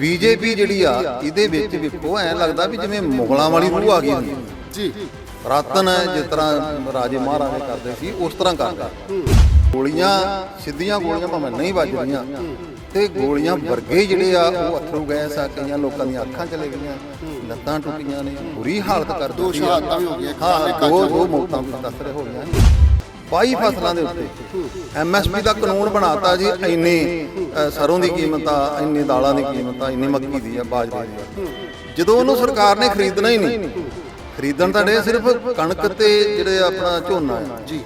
BJP ਜਿਹੜੀ ਆ ਇਹਦੇ ਵਿੱਚ ਵੇਖੋ ਐ ਲੱਗਦਾ ਵੀ ਜਿਵੇਂ ਮੁਗਲਾਂ ਵਾਲੀ ਰੂਹ ਆ ਗਈ ਹੁੰਦੀ ਜੀ। ਰਤਨ ਜਿਸ ਤਰ੍ਹਾਂ ਰਾਜੇ ਮਹਾਰਾਜੇ ਕਰਦੇ ਸੀ ਉਸ ਤਰ੍ਹਾਂ ਕਰਦਾ। ਗੋਲੀਆਂ ਸਿੱਧੀਆਂ ਗੋਲੀਆਂ ਭਾਵੇਂ ਨਹੀਂ ਵੱਜਦੀਆਂ ਤੇ ਗੋਲੀਆਂ ਵਰਗੇ ਜਿਹੜੇ ਆ ਉਹ ਅਥਰੂ ਗੈਸ ਆ ਕਈਆਂ ਲੋਕਾਂ ਦੀਆਂ ਅੱਖਾਂ ਚਲੇ ਗਈਆਂ ਲੱਤਾਂ ਟੁੱਟੀਆਂ ਨੇ ਬੁਰੀ ਹਾਲਤ ਕਰ ਦੋ। ਸ਼ਹਾਦਤਾਂ ਵੀ ਹੋ ਗਈਆਂ ਹਾਂ ਦੋ ਦੋ ਮੌਤਾਂ ਵੀ ਦੱਸ ਰਹੇ ਹੋ ਗਈਆਂ ਬਾਈ ਫਸਲਾਂ ਦੇ ਉੱਤੇ। ਐਮਐਸਪੀ ਦਾ ਕਾਨੂੰਨ ਬਣਾਤਾ ਜੀ ਇੰਨੇ ਅ, ਸਰੋਂ ਦੀ ਕੀਮਤ ਆ ਇੰਨੇ ਦਾਲਾਂ ਦੀ ਕੀਮਤ ਆ ਇੰਨੀ ਮੱਕੀ ਦੀ ਆ ਬਾਜਰੇ ਦੀ ਜਦੋਂ ਉਹਨੂੰ ਸਰਕਾਰ ਨੇ ਖਰੀਦਣਾ ਹੀ ਨਹੀਂ ਖਰੀਦਣ ਤਾਂ ਡੇ ਸਿਰਫ ਕਣਕ ਤੇ ਜਿਹੜੇ ਆਪਣਾ ਝੋਨਾ ਆ। ਜੀ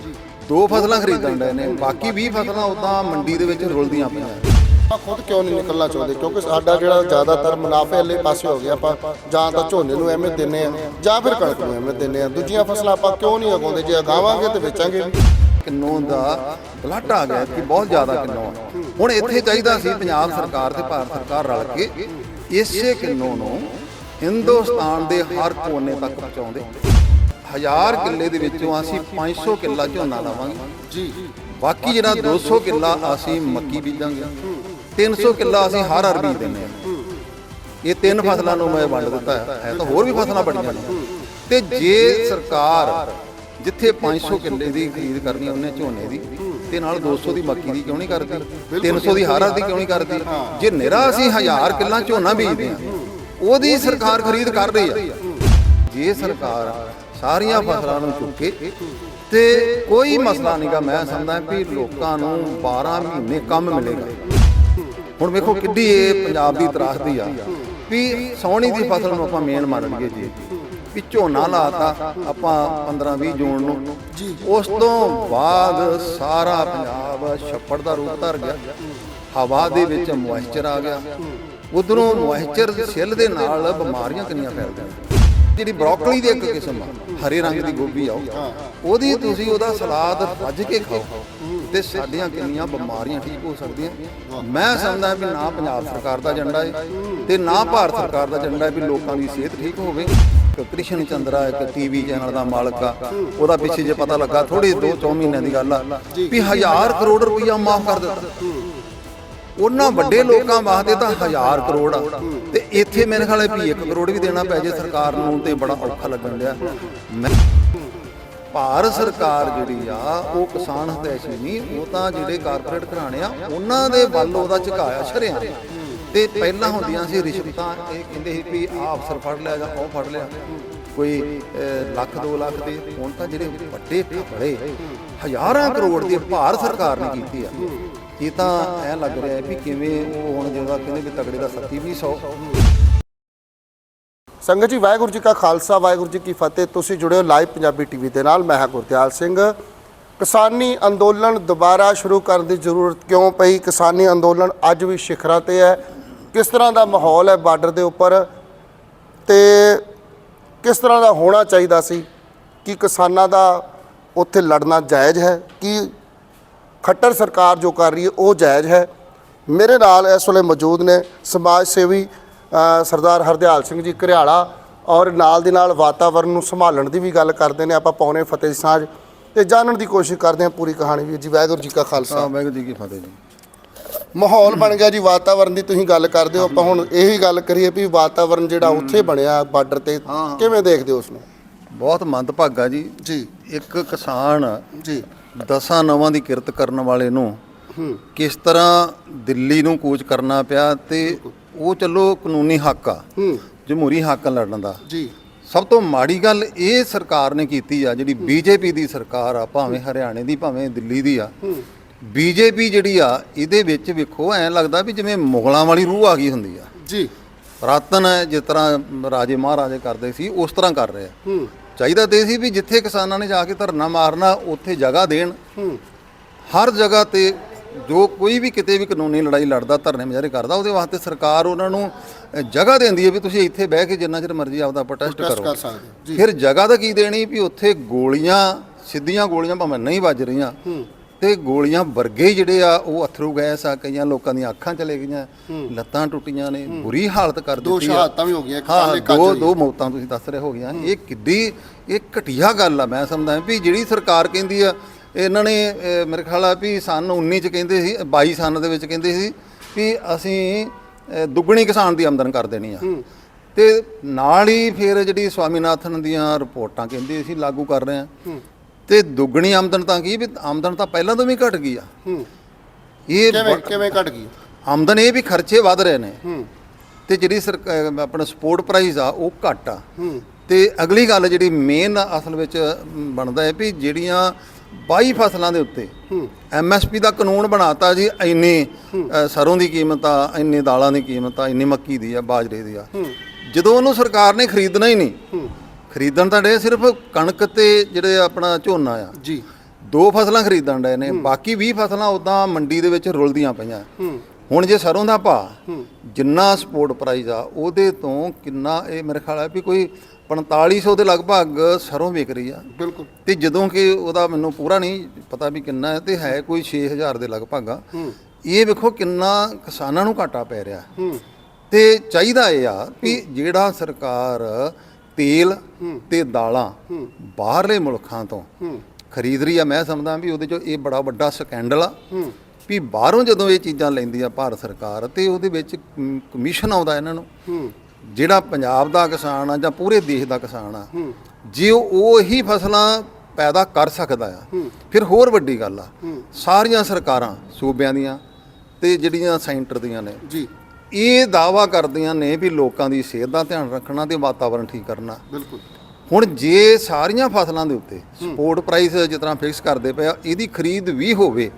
ਦੋ ਫਸਲਾਂ ਖਰੀਦਣ ਡਏ ਨੇ ਬਾਕੀ 20 ਫਸਲਾਂ ਉਦਾਂ ਮੰਡੀ ਦੇ ਵਿੱਚ ਰੁਲਦੀਆਂ ਪਈਆਂ। ਆਪਾਂ ਖੁਦ ਕਿਉਂ ਨਹੀਂ ਨਿਕਲਣਾ ਚਾਹੁੰਦੇ? ਕਿਉਂਕਿ ਸਾਡਾ ਜਿਹੜਾ ਜ਼ਿਆਦਾਤਰ ਮੁਨਾਫੇ ਵਾਲੇ ਪਾਸੇ ਹੋ ਗਿਆ ਆਪਾਂ ਜਾਂ ਤਾਂ ਝੋਨੇ ਨੂੰ ਐਵੇਂ ਦਿੰਨੇ ਆ ਜਾਂ ਫਿਰ ਕਣਕ ਨੂੰ ਐਵੇਂ ਦਿੰਨੇ ਆ ਦੂਜੀਆਂ ਫਸਲਾਂ ਆਪਾਂ ਕਿਉਂ ਨਹੀਂ ਉਗਾਉਂਦੇ? ਜੇ ਉਗਾਵਾਂਗੇ ਤੇ ਵੇਚਾਂਗੇ। ਕਿੰਨੋਂ ਦਾ ਗਲਾਟ ਆ ਗਿਆ ਕਿ ਬਹੁਤ ਜ਼ਿਆਦਾ ਕਿੰਨੋਂ ਹੁਣ ਇੱਥੇ ਚਾਹੀਦਾ ਸੀ ਪੰਜਾਬ ਸਰਕਾਰ ਤੇ ਭਾਰਤ ਸਰਕਾਰ ਰਲ ਕੇ ਇਸੇ ਕਿੰਨੋਂ ਨੂੰ ਹਿੰਦੁਸਤਾਨ ਦੇ ਹਰ ਕੋਨੇ ਤੱਕ ਪਹੁੰਚਾਉਂਦੇ। ਹਜ਼ਾਰ ਕਿੱਲੇ ਦੇ ਵਿੱਚੋਂ ਅਸੀਂ 500 ਕਿੱਲਾ ਝੋਨਾ ਲਾਵਾਂਗੇ। ਜੀ। ਬਾਕੀ ਜਿਹੜਾ 200 ਕਿੱਲਾ ਅਸੀਂ ਮੱਕੀ ਬੀਜਾਂਗੇ। 300 ਕਿੱਲਾ ਅਸੀਂ ਹਰ ਹਰ ਬੀਜ ਦਿੰਦੇ ਹਾਂ। ਇਹ ਤਿੰਨ ਫਸਲਾਂ ਨੂੰ ਮੈਂ ਵੰਡ ਦਿੱਤਾ ਹੈ। ਤਾਂ ਹੋਰ ਵੀ ਫਸਲਾਂ ਬੜੀਆਂ ਨੇ। ਤੇ ਜੇ ਸਰਕਾਰ ਜਿੱਥੇ 500 ਕਿੱਲੇ ਦੀ ਖਰੀਦ ਕਰਨੀ ਉਹਨੇ ਝੋਨੇ ਦੀ ਤੇ ਨਾਲ 200 ਦੀ ਮੱਕੀ ਦੀ ਕਿਉਂ ਨਹੀਂ ਕਰਦੀ? 300 ਦੀ ਹਰ ਦੀ ਕਿਉਂ ਨਹੀਂ ਕਰਦੀ? ਜੇ ਨਿਰਾ ਅਸੀਂ 1000 ਕਿੱਲਾ ਝੋਨਾ ਬੀਜਦੇ ਹਾਂ ਉਹਦੀ ਸਰਕਾਰ ਖਰੀਦ ਕਰ ਰਹੀ ਹੈ। ਜੇ ਸਰਕਾਰ ਸਾਰੀਆਂ ਫਸਲਾਂ ਨੂੰ ਚੁੱਕੇ ਤੇ ਕੋਈ ਮਸਲਾ ਨਹੀਂਗਾ ਮੈਂ ਸਮਝਦਾ ਵੀ ਲੋਕਾਂ ਨੂੰ 12 ਮਹੀਨੇ ਕੰਮ ਮਿਲੇਗਾ। ਹੁਣ ਵੇਖੋ ਕਿੱਡੀ ਇਹ ਪੰਜਾਬ ਦੀ ਤਰਾਸਦੀ ਆ। ਵੀ ਸੌਣੀ ਦੀ ਫਸਲ ਨੂੰ ਆਪਾਂ ਮੇਨ ਮੰਨ ਲਈਏ ਜੀ। ਵੀ ਝੋਨਾ ਲਾਤਾ ਆਪਾਂ 15 20 ਜੂਨ ਨੂੰ। ਉਸ ਤੋਂ ਬਾਅਦ ਸਾਰਾ ਪੰਜਾਬ ਛੱਪੜ ਦਾ ਰੂਪ ਧਰ ਗਿਆ। ਹਵਾ ਦੇ ਵਿੱਚ ਮੋਇਸਚਰ ਆ ਗਿਆ। ਉਧਰੋਂ ਮੋਇਸਚਰ ਸਿੱਲ ਦੇ ਨਾਲ ਬਿਮਾਰੀਆਂ ਕਿੰਨੀਆਂ ਫੈਲਦੀਆਂ। ਜਿਹੜੀ ਬ੍ਰੋਕਲੀ ਦੀ ਇੱਕ ਕਿਸਮ ਆ ਹਰੇ ਰੰਗ ਦੀ ਗੋਭੀ ਆ ਉਹ। ਉਹਦੀ ਤੁਸੀਂ ਉਹਦਾ ਸਲਾਦ ਭੱਜ ਕੇ ਖਾਓ। ਤੇ ਸਾਡੀਆਂ ਕਿੰਨੀਆਂ ਬਿਮਾਰੀਆਂ ਠੀਕ ਹੋ ਸਕਦੀਆਂ। ਮੈਂ ਸਮਝਦਾ ਵੀ ਨਾ ਪੰਜਾਬ ਸਰਕਾਰ ਦਾ ਏਜੰਡਾ ਹੈ ਤੇ ਨਾ ਭਾਰਤ ਸਰਕਾਰ ਦਾ ਏਜੰਡਾ ਹੈ ਵੀ ਲੋਕਾਂ ਦੀ ਸਿਹਤ ਠੀਕ ਹੋਵੇ। ਕ੍ਰਿਸ਼ਨ ਚੰਦਰਾ, ਇੱਕ ਟੀਵੀ ਚੈਨਲ ਦਾ ਮਾਲਕ ਆ, ਉਹਦਾ ਪਿੱਛੇ ਜੇ ਪਤਾ ਲੱਗਾ ਥੋੜੀ 2-4 ਮਹੀਨਿਆਂ ਦੀ ਗੱਲ ਆ ਵੀ ਹਜ਼ਾਰ ਕਰੋੜ ਰੁਪਈਆ ਮਾਫ ਕਰ ਦਿੱਤਾ। ਉਹਨਾਂ ਵੱਡੇ ਲੋਕਾਂ ਵਾਸਤੇ ਤਾਂ ਹਜ਼ਾਰ ਕਰੋੜ ਆ। ਤੇ ਇੱਥੇ ਮੇਰੇ ਖਿਆਲ ਹੈ ਵੀ 1 ਕਰੋੜ ਵੀ ਦੇਣਾ ਪੈ ਜੇ ਸਰਕਾਰ ਨੂੰ ਤੇ ਬੜਾ ਔਖਾ ਲੱਗਣ ਡਿਆ। ਮੈਂ ਭਾਰਤ ਸਰਕਾਰ ਜਿਹੜੀ ਆ, ਉਹ ਕਿਸਾਨ ਹਿਤੈਸ਼ੀ ਨਹੀਂ, ਉਹ ਤਾਂ ਜਿਹੜੇ ਕਾਰਪੋਰੇਟ ਘਰਾਣੇ ਆ, ਉਹਨਾਂ ਦੇ ਵੱਲ ਉਹਦਾ ਝੁਕਾਇਆ ਛਰਿਆ ਤੇ ਪਹਿਲਾਂ ਹੁੰਦੀਆਂ ਸੀ ਰਿਸ਼ਵਤਾਂ, ਇਹ ਕਹਿੰਦੇ ਸੀ ਵੀ ਆ ਅਫਸਰ ਫੜ ਲਿਆ ਜਾਂ ਉਹ ਫੜ ਲਿਆ। ਕੋਈ ਲੱਖ 2 ਲੱਖ ਦੇ, ਹੁਣ ਤਾਂ ਜਿਹੜੇ ਵੱਡੇ ਫੜੇ ਹਜ਼ਾਰਾਂ ਕਰੋੜ ਦੀ ਭਾਰਤ ਸਰਕਾਰ ਨੇ ਕੀਤੀ ਆ। ਇਹ ਤਾਂ ਐ ਲੱਗ ਰਿਹਾ ਵੀ ਕਿਵੇਂ ਉਹ ਹੁਣ ਜਿਹੜਾ ਕਹਿੰਦੇ ਵੀ ਤਗੜੇ ਦਾ ਸੱਤੀ ਵੀ 100 ਸੰਗਤ ਜੀ, ਵਾਹਿਗੁਰੂ ਜੀ ਕਾ ਖਾਲਸਾ, ਵਾਹਿਗੁਰੂ ਜੀ ਕੀ ਫਤਿਹ। ਤੁਸੀਂ ਜੁੜੇ ਹੋ ਲਾਈਵ ਪੰਜਾਬੀ ਟੀਵੀ ਦੇ ਨਾਲ, ਮੈਂ ਹਾਂ ਗੁਰਦਿਆਲ ਸਿੰਘ। ਕਿਸਾਨੀ ਅੰਦੋਲਨ ਦੁਬਾਰਾ ਸ਼ੁਰੂ ਕਰਨ ਦੀ ਜ਼ਰੂਰਤ ਕਿਉਂ ਪਈ? ਕਿਸਾਨੀ ਅੰਦੋਲਨ ਅੱਜ ਵੀ ਸਿਖਰਾਂ ਤੇ ਹੈ। ਕਿਸ ਤਰ੍ਹਾਂ ਦਾ ਮਾਹੌਲ ਹੈ ਬਾਰਡਰ ਦੇ ਉੱਪਰ? ਤੇ ਕਿਸ ਤਰ੍ਹਾਂ ਦਾ ਹੋਣਾ ਚਾਹੀਦਾ ਸੀ? ਕਿ ਕਿਸਾਨਾਂ ਦਾ ਉੱਥੇ ਲੜਨਾ ਜਾਇਜ਼ ਹੈ? ਕਿ ਖੱਟਰ ਸਰਕਾਰ ਜੋ ਕਰ ਰਹੀ ਹੈ, ਉਹ ਜਾਇਜ਼ ਹੈ? ਮੇਰੇ ਨਾਲ ਇਸ ਵੇਲੇ ਮੌਜੂਦ ਨੇ ਸਮਾਜ ਸੇਵੀ ਸਰਦਾਰ ਹਰਦਿਆਲ ਸਿੰਘ ਜੀ ਘਰਿਆਲਾ ਔਰ ਨਾਲ ਦੀ ਨਾਲ ਵਾਤਾਵਰਣ ਨੂੰ ਸੰਭਾਲਣ ਦੀ ਵੀ ਗੱਲ ਕਰਦੇ ਨੇ ਆਪਾਂ ਪੌਣੇ ਫਤਿਹ ਸਾਂਝ ਤੇ ਜਾਣਨ ਦੀ ਕੋਸ਼ਿਸ਼ ਕਰਦੇ ਹਾਂ ਪੂਰੀ ਕਹਾਣੀ ਵੀ ਜੀ ਵਾਹਿਗੁਰੂ ਜੀ ਕਾ ਖਾਲਸਾ। ਵਾਹਿਗੁਰੂ ਜੀ ਕੀ ਫਤਿਹ ਜੀ। ਮਾਹੌਲ ਬਣ ਗਿਆ ਜੀ ਵਾਤਾਵਰਣ ਦੀ ਤੁਸੀਂ ਗੱਲ ਕਰਦੇ ਹੋ ਆਪਾਂ ਹੁਣ ਇਹੀ ਗੱਲ ਕਰੀਏ ਵੀ ਵਾਤਾਵਰਣ ਜਿਹੜਾ ਉੱਥੇ ਬਣਿਆ ਬਾਰਡਰ ਤੇ ਕਿਵੇਂ ਦੇਖਦੇ ਹੋ ਉਸ ਨੂੰ ਬਹੁਤ ਮੰਦਭਾਗਾ ਜੀ। ਜੀ। ਇੱਕ ਕਿਸਾਨ ਜੀ। ਦਸਾਂ ਨਵਾਂ ਦੀ ਕਿਰਤ ਕਰਨ ਵਾਲੇ ਨੂੰ ਕਿਸ ਤਰ੍ਹਾਂ ਦਿੱਲੀ ਨੂੰ ਕੂਚ ਕਰਨਾ ਪਿਆ ਤੇ ਉਹ ਚੱਲੋ ਕਾਨੂੰਨੀ ਹੱਕ ਆ। ਹੂੰ। ਜਮਹੂਰੀ ਹੱਕ ਲੜਨ ਦਾ। ਜੀ। ਸਭ ਤੋਂ ਮਾੜੀ ਗੱਲ ਇਹ ਸਰਕਾਰ ਨੇ ਕੀਤੀ ਆ ਜਿਹੜੀ ਬੀਜੇਪੀ ਦੀ ਸਰਕਾਰ ਆ ਭਾਵੇਂ ਹਰਿਆਣੇ ਦੀ ਭਾਵੇਂ ਦਿੱਲੀ ਦੀ ਆ। ਬੀਜੇਪੀ ਜਿਹੜੀ ਆ ਇਹਦੇ ਵਿੱਚ ਵੇਖੋ ਐਂ ਲੱਗਦਾ ਵੀ ਜਿਵੇਂ ਮੁਗਲਾਂ ਵਾਲੀ ਰੂਹ ਆ ਗਈ ਹੁੰਦੀ ਆ। ਜੀ। ਰਤਨ ਜਿਸ ਤਰ੍ਹਾਂ ਰਾਜੇ ਮਹਾਰਾਜੇ ਕਰਦੇ ਸੀ ਉਸ ਤਰ੍ਹਾਂ ਕਰ ਰਹੇ ਆ। ਹੂੰ। ਚਾਹੀਦਾ ਤੇ ਸੀ ਵੀ ਜਿੱਥੇ ਕਿਸਾਨਾਂ ਨੇ ਜਾ ਕੇ ਧਰਨਾ ਮਾਰਨਾ ਉੱਥੇ ਜਗ੍ਹਾ ਦੇਣ। ਹਰ ਜਗ੍ਹਾ ਤੇ ਜੋ ਕੋਈ ਵੀ ਕਿਤੇ ਵੀ ਕਾਨੂੰਨੀ ਲੜਾਈ ਲੜਦਾ ਧਰਨੇ ਮੁਜ਼ਾਹਰੇ ਕਰਦਾ ਉਹਦੇ ਵਾਸਤੇ ਸਰਕਾਰ ਉਹਨਾਂ ਨੂੰ ਜਗ੍ਹਾ ਦਿੰਦੀ ਹੈ ਵੀ ਤੁਸੀਂ ਇੱਥੇ ਬਹਿ ਕੇ ਜਿੰਨਾ ਚਿਰ ਮਰਜ਼ੀ ਆਪਦਾ ਪ੍ਰੋਟੈਸਟ ਟੈਸਟ ਕਰੋ। ਫਿਰ ਜਗ੍ਹਾ ਦਾ ਕੀ ਦੇਣੀ ਵੀ ਉੱਥੇ ਗੋਲੀਆਂ ਸਿੱਧੀਆਂ ਗੋਲੀਆਂ ਭਾਵੇਂ ਨਹੀਂ ਵੱਜ ਰਹੀਆਂ। ਤੇ ਗੋਲੀਆਂ ਵਰਗੇ ਜਿਹੜੇ ਆ ਉਹ ਅਥਰੂ ਗੈਸ ਆ ਕਈਆਂ ਲੋਕਾਂ ਦੀਆਂ ਅੱਖਾਂ ਚਲੇ ਗਈਆਂ ਲੱਤਾਂ ਟੁੱਟੀਆਂ ਨੇ ਬੁਰੀ ਹਾਲਤ ਕਰ ਦੋ ਦਿੱਤੀ ਆ। ਸ਼ਹਾਦਤਾਂ ਵੀ ਹੋ ਗਈਆਂ, ਇੱਕ ਹਾਂ ਦੋ। ਦੋ ਮੌਤਾਂ ਤੁਸੀਂ ਦੱਸ ਰਹੇ ਹੋ। ਗਈਆਂ ਇਹ ਕਿੱਡੀ ਇਹ ਘਟੀਆ ਗੱਲ ਆ ਮੈਂ ਸਮਝਦਾ ਵੀ ਜਿਹੜੀ ਸਰਕਾਰ ਕਹਿੰਦੀ ਆ ਇਹਨਾਂ ਨੇ ਮੇਰੇ ਖਿਆਲ ਆ ਵੀ ਸਨ 19 ਚ ਕਹਿੰਦੇ ਸੀ 22 ਸਨ ਦੇ ਵਿੱਚ ਕਹਿੰਦੇ ਸੀ ਵੀ ਅਸੀਂ ਅ, ਦੁੱਗਣੀ ਕਿਸਾਨ ਦੀ ਆਮਦਨ ਕਰ ਦੇਣੀ ਆ। ਤੇ ਨਾਲ ਹੀ ਫਿਰ ਜਿਹੜੀ ਸਵਾਮੀਨਾਥਨ ਦੀਆਂ ਰਿਪੋਰਟਾਂ ਕਹਿੰਦੀ ਅਸੀਂ ਲਾਗੂ ਕਰ ਰਹੇ ਆ। ਤੇ ਦੁੱਗਣੀ ਆਮਦਨ ਤਾਂ ਕੀ ਵੀ ਆਮਦਨ ਤਾਂ ਪਹਿਲਾਂ ਤੋਂ ਵੀ ਘਟ ਗਈ ਆ। ਹੂੰ। ਇਹ ਕਿਵੇਂ ਘਟ ਗਈ? ਆਮਦਨ ਇਹ ਵੀ ਖਰਚੇ ਵਧ ਰਹੇ ਨੇ। ਹੂੰ। ਤੇ ਜਿਹੜੀ ਸਰਕ- ਅਹ ਆਪਣਾ ਸਪੋਰਟ ਪ੍ਰਾਈਸ ਆ ਉਹ ਘੱਟ ਆ। ਤੇ ਅਗਲੀ ਗੱਲ ਜਿਹੜੀ ਮੇਨ ਅਸਲ ਵਿੱਚ ਮ, ਬਣਦਾ ਹੈ ਵੀ ਜਿਹੜੀਆਂ 22 ਫਸਲਾਂ ਦੇ ਉੱਤੇ। ਐਮਐਸਪੀ ਦਾ ਕਾਨੂੰਨ ਬਣਾਤਾ ਜੀ ਇੰਨੀ ਸਰੋਂ ਦੀ ਕੀਮਤ ਆ ਇੰਨੀ ਦਾਲਾਂ ਦੀ ਕੀਮਤ ਆ ਇੰਨੀ ਮੱਕੀ ਦੀ ਆ ਬਾਜਰੇ ਦੀ ਆ। ਜਦੋਂ ਉਹਨੂੰ ਸਰਕਾਰ ਨੇ ਖਰੀਦਣਾ ਹੀ ਨਹੀਂ ਖਰੀਦਣ ਤਾਂ ਡੇ ਸਿਰਫ ਕਣਕ ਤੇ ਜਿਹੜੇ ਆਪਣਾ ਝੋਨਾ ਆ। ਜੀ। ਦੋ ਫਸਲਾਂ ਖਰੀਦਣ ਡਏ ਨੇ ਬਾਕੀ 20 ਫਸਲਾਂ ਉਦਾਂ ਮੰਡੀ ਦੇ ਵਿੱਚ ਰੁਲਦੀਆਂ ਪਈਆਂ। ਹੁਣ ਜੇ ਸਰੋਂ ਦਾ ਭਾਅ ਹੂੰ। ਜਿੰਨਾ ਸਪੋਰਟ ਪ੍ਰਾਈਸ ਆ ਉਹਦੇ ਤੋਂ ਕਿੰਨਾ ਇਹ ਮੇਰੇ ਖਿਆਲ ਹੈ ਵੀ ਕੋਈ 4500 ਦੇ ਲਗਭਗ ਸਰੋਂ ਵਿਕ ਰਹੀ ਆ। ਬਿਲਕੁਲ। ਤੇ ਜਦੋਂ ਕਿ ਉਹਦਾ ਮੈਨੂੰ ਪੂਰਾ ਨਹੀਂ ਪਤਾ ਵੀ ਕਿੰਨਾ ਹੈ ਤੇ ਹੈ ਕੋਈ 6000 ਦੇ ਲਗਭਗ ਆ। ਇਹ ਵੇਖੋ ਕਿੰਨਾ ਕਿਸਾਨਾਂ ਨੂੰ ਘਾਟਾ ਪੈ ਰਿਹਾ। ਤੇ ਚਾਹੀਦਾ ਇਹ ਆ ਵੀ ਜਿਹੜਾ ਸਰਕਾਰ ਤੇਲ ਤੇ ਦਾਲਾਂ ਬਾਹਰਲੇ ਮੁਲਕਾਂ ਤੋਂ ਖਰੀਦ ਰਹੀ ਆ ਮੈਂ ਸਮਝਦਾ ਵੀ ਉਹਦੇ ਚੋਂ ਇਹ ਬੜਾ ਵੱਡਾ ਸਕੈਂਡਲ ਆ। ਵੀ ਬਾਹਰੋਂ ਜਦੋਂ ਇਹ ਚੀਜ਼ਾਂ ਲੈਂਦੀ ਆ ਭਾਰਤ ਸਰਕਾਰ ਤੇ ਉਹਦੇ ਵਿੱਚ ਕਮ- ਕਮਿਸ਼ਨ ਆਉਂਦਾ ਇਹਨਾਂ ਨੂੰ। ਜਿਹੜਾ ਪੰਜਾਬ ਦਾ ਕਿਸਾਨ ਆ ਜਾਂ ਪੂਰੇ ਦੇਸ਼ ਦਾ ਕਿਸਾਨ ਆ ਹੂੰ। ਜੇ ਉਹ ਉਹੀ ਫਸਲਾਂ ਪੈਦਾ ਕਰ ਸਕਦਾ ਆ ਫਿਰ ਹੋਰ ਵੱਡੀ ਗੱਲ ਆ। ਸਾਰੀਆਂ ਸਰਕਾਰਾਂ ਸੂਬਿਆਂ ਦੀਆਂ ਤੇ ਜਿਹੜੀਆਂ ਸੈਂਟਰ ਦੀਆਂ ਨੇ ਜੀ। ਇਹ ਦਾਵਾ ਕਰਦੀਆਂ ਨੇ ਵੀ ਲੋਕਾਂ ਦੀ ਸਿਹਤ ਦਾ ਧਿਆਨ ਰੱਖਣਾ ਤੇ ਵਾਤਾਵਰਣ ਠੀਕ ਕਰਨਾ। ਬਿਲਕੁਲ। ਹੁਣ ਜੇ ਸਾਰੀਆਂ ਫਸਲਾਂ ਦੇ ਉੱਤੇ ਸਪੋਰਟ ਪ੍ਰਾਈਸ ਜਿਸ ਤਰ੍ਹਾਂ ਫਿਕਸ ਕਰਦੇ ਪਏ ਆ ਇਹਦੀ ਖਰੀਦ ਵੀ ਹੋਵੇ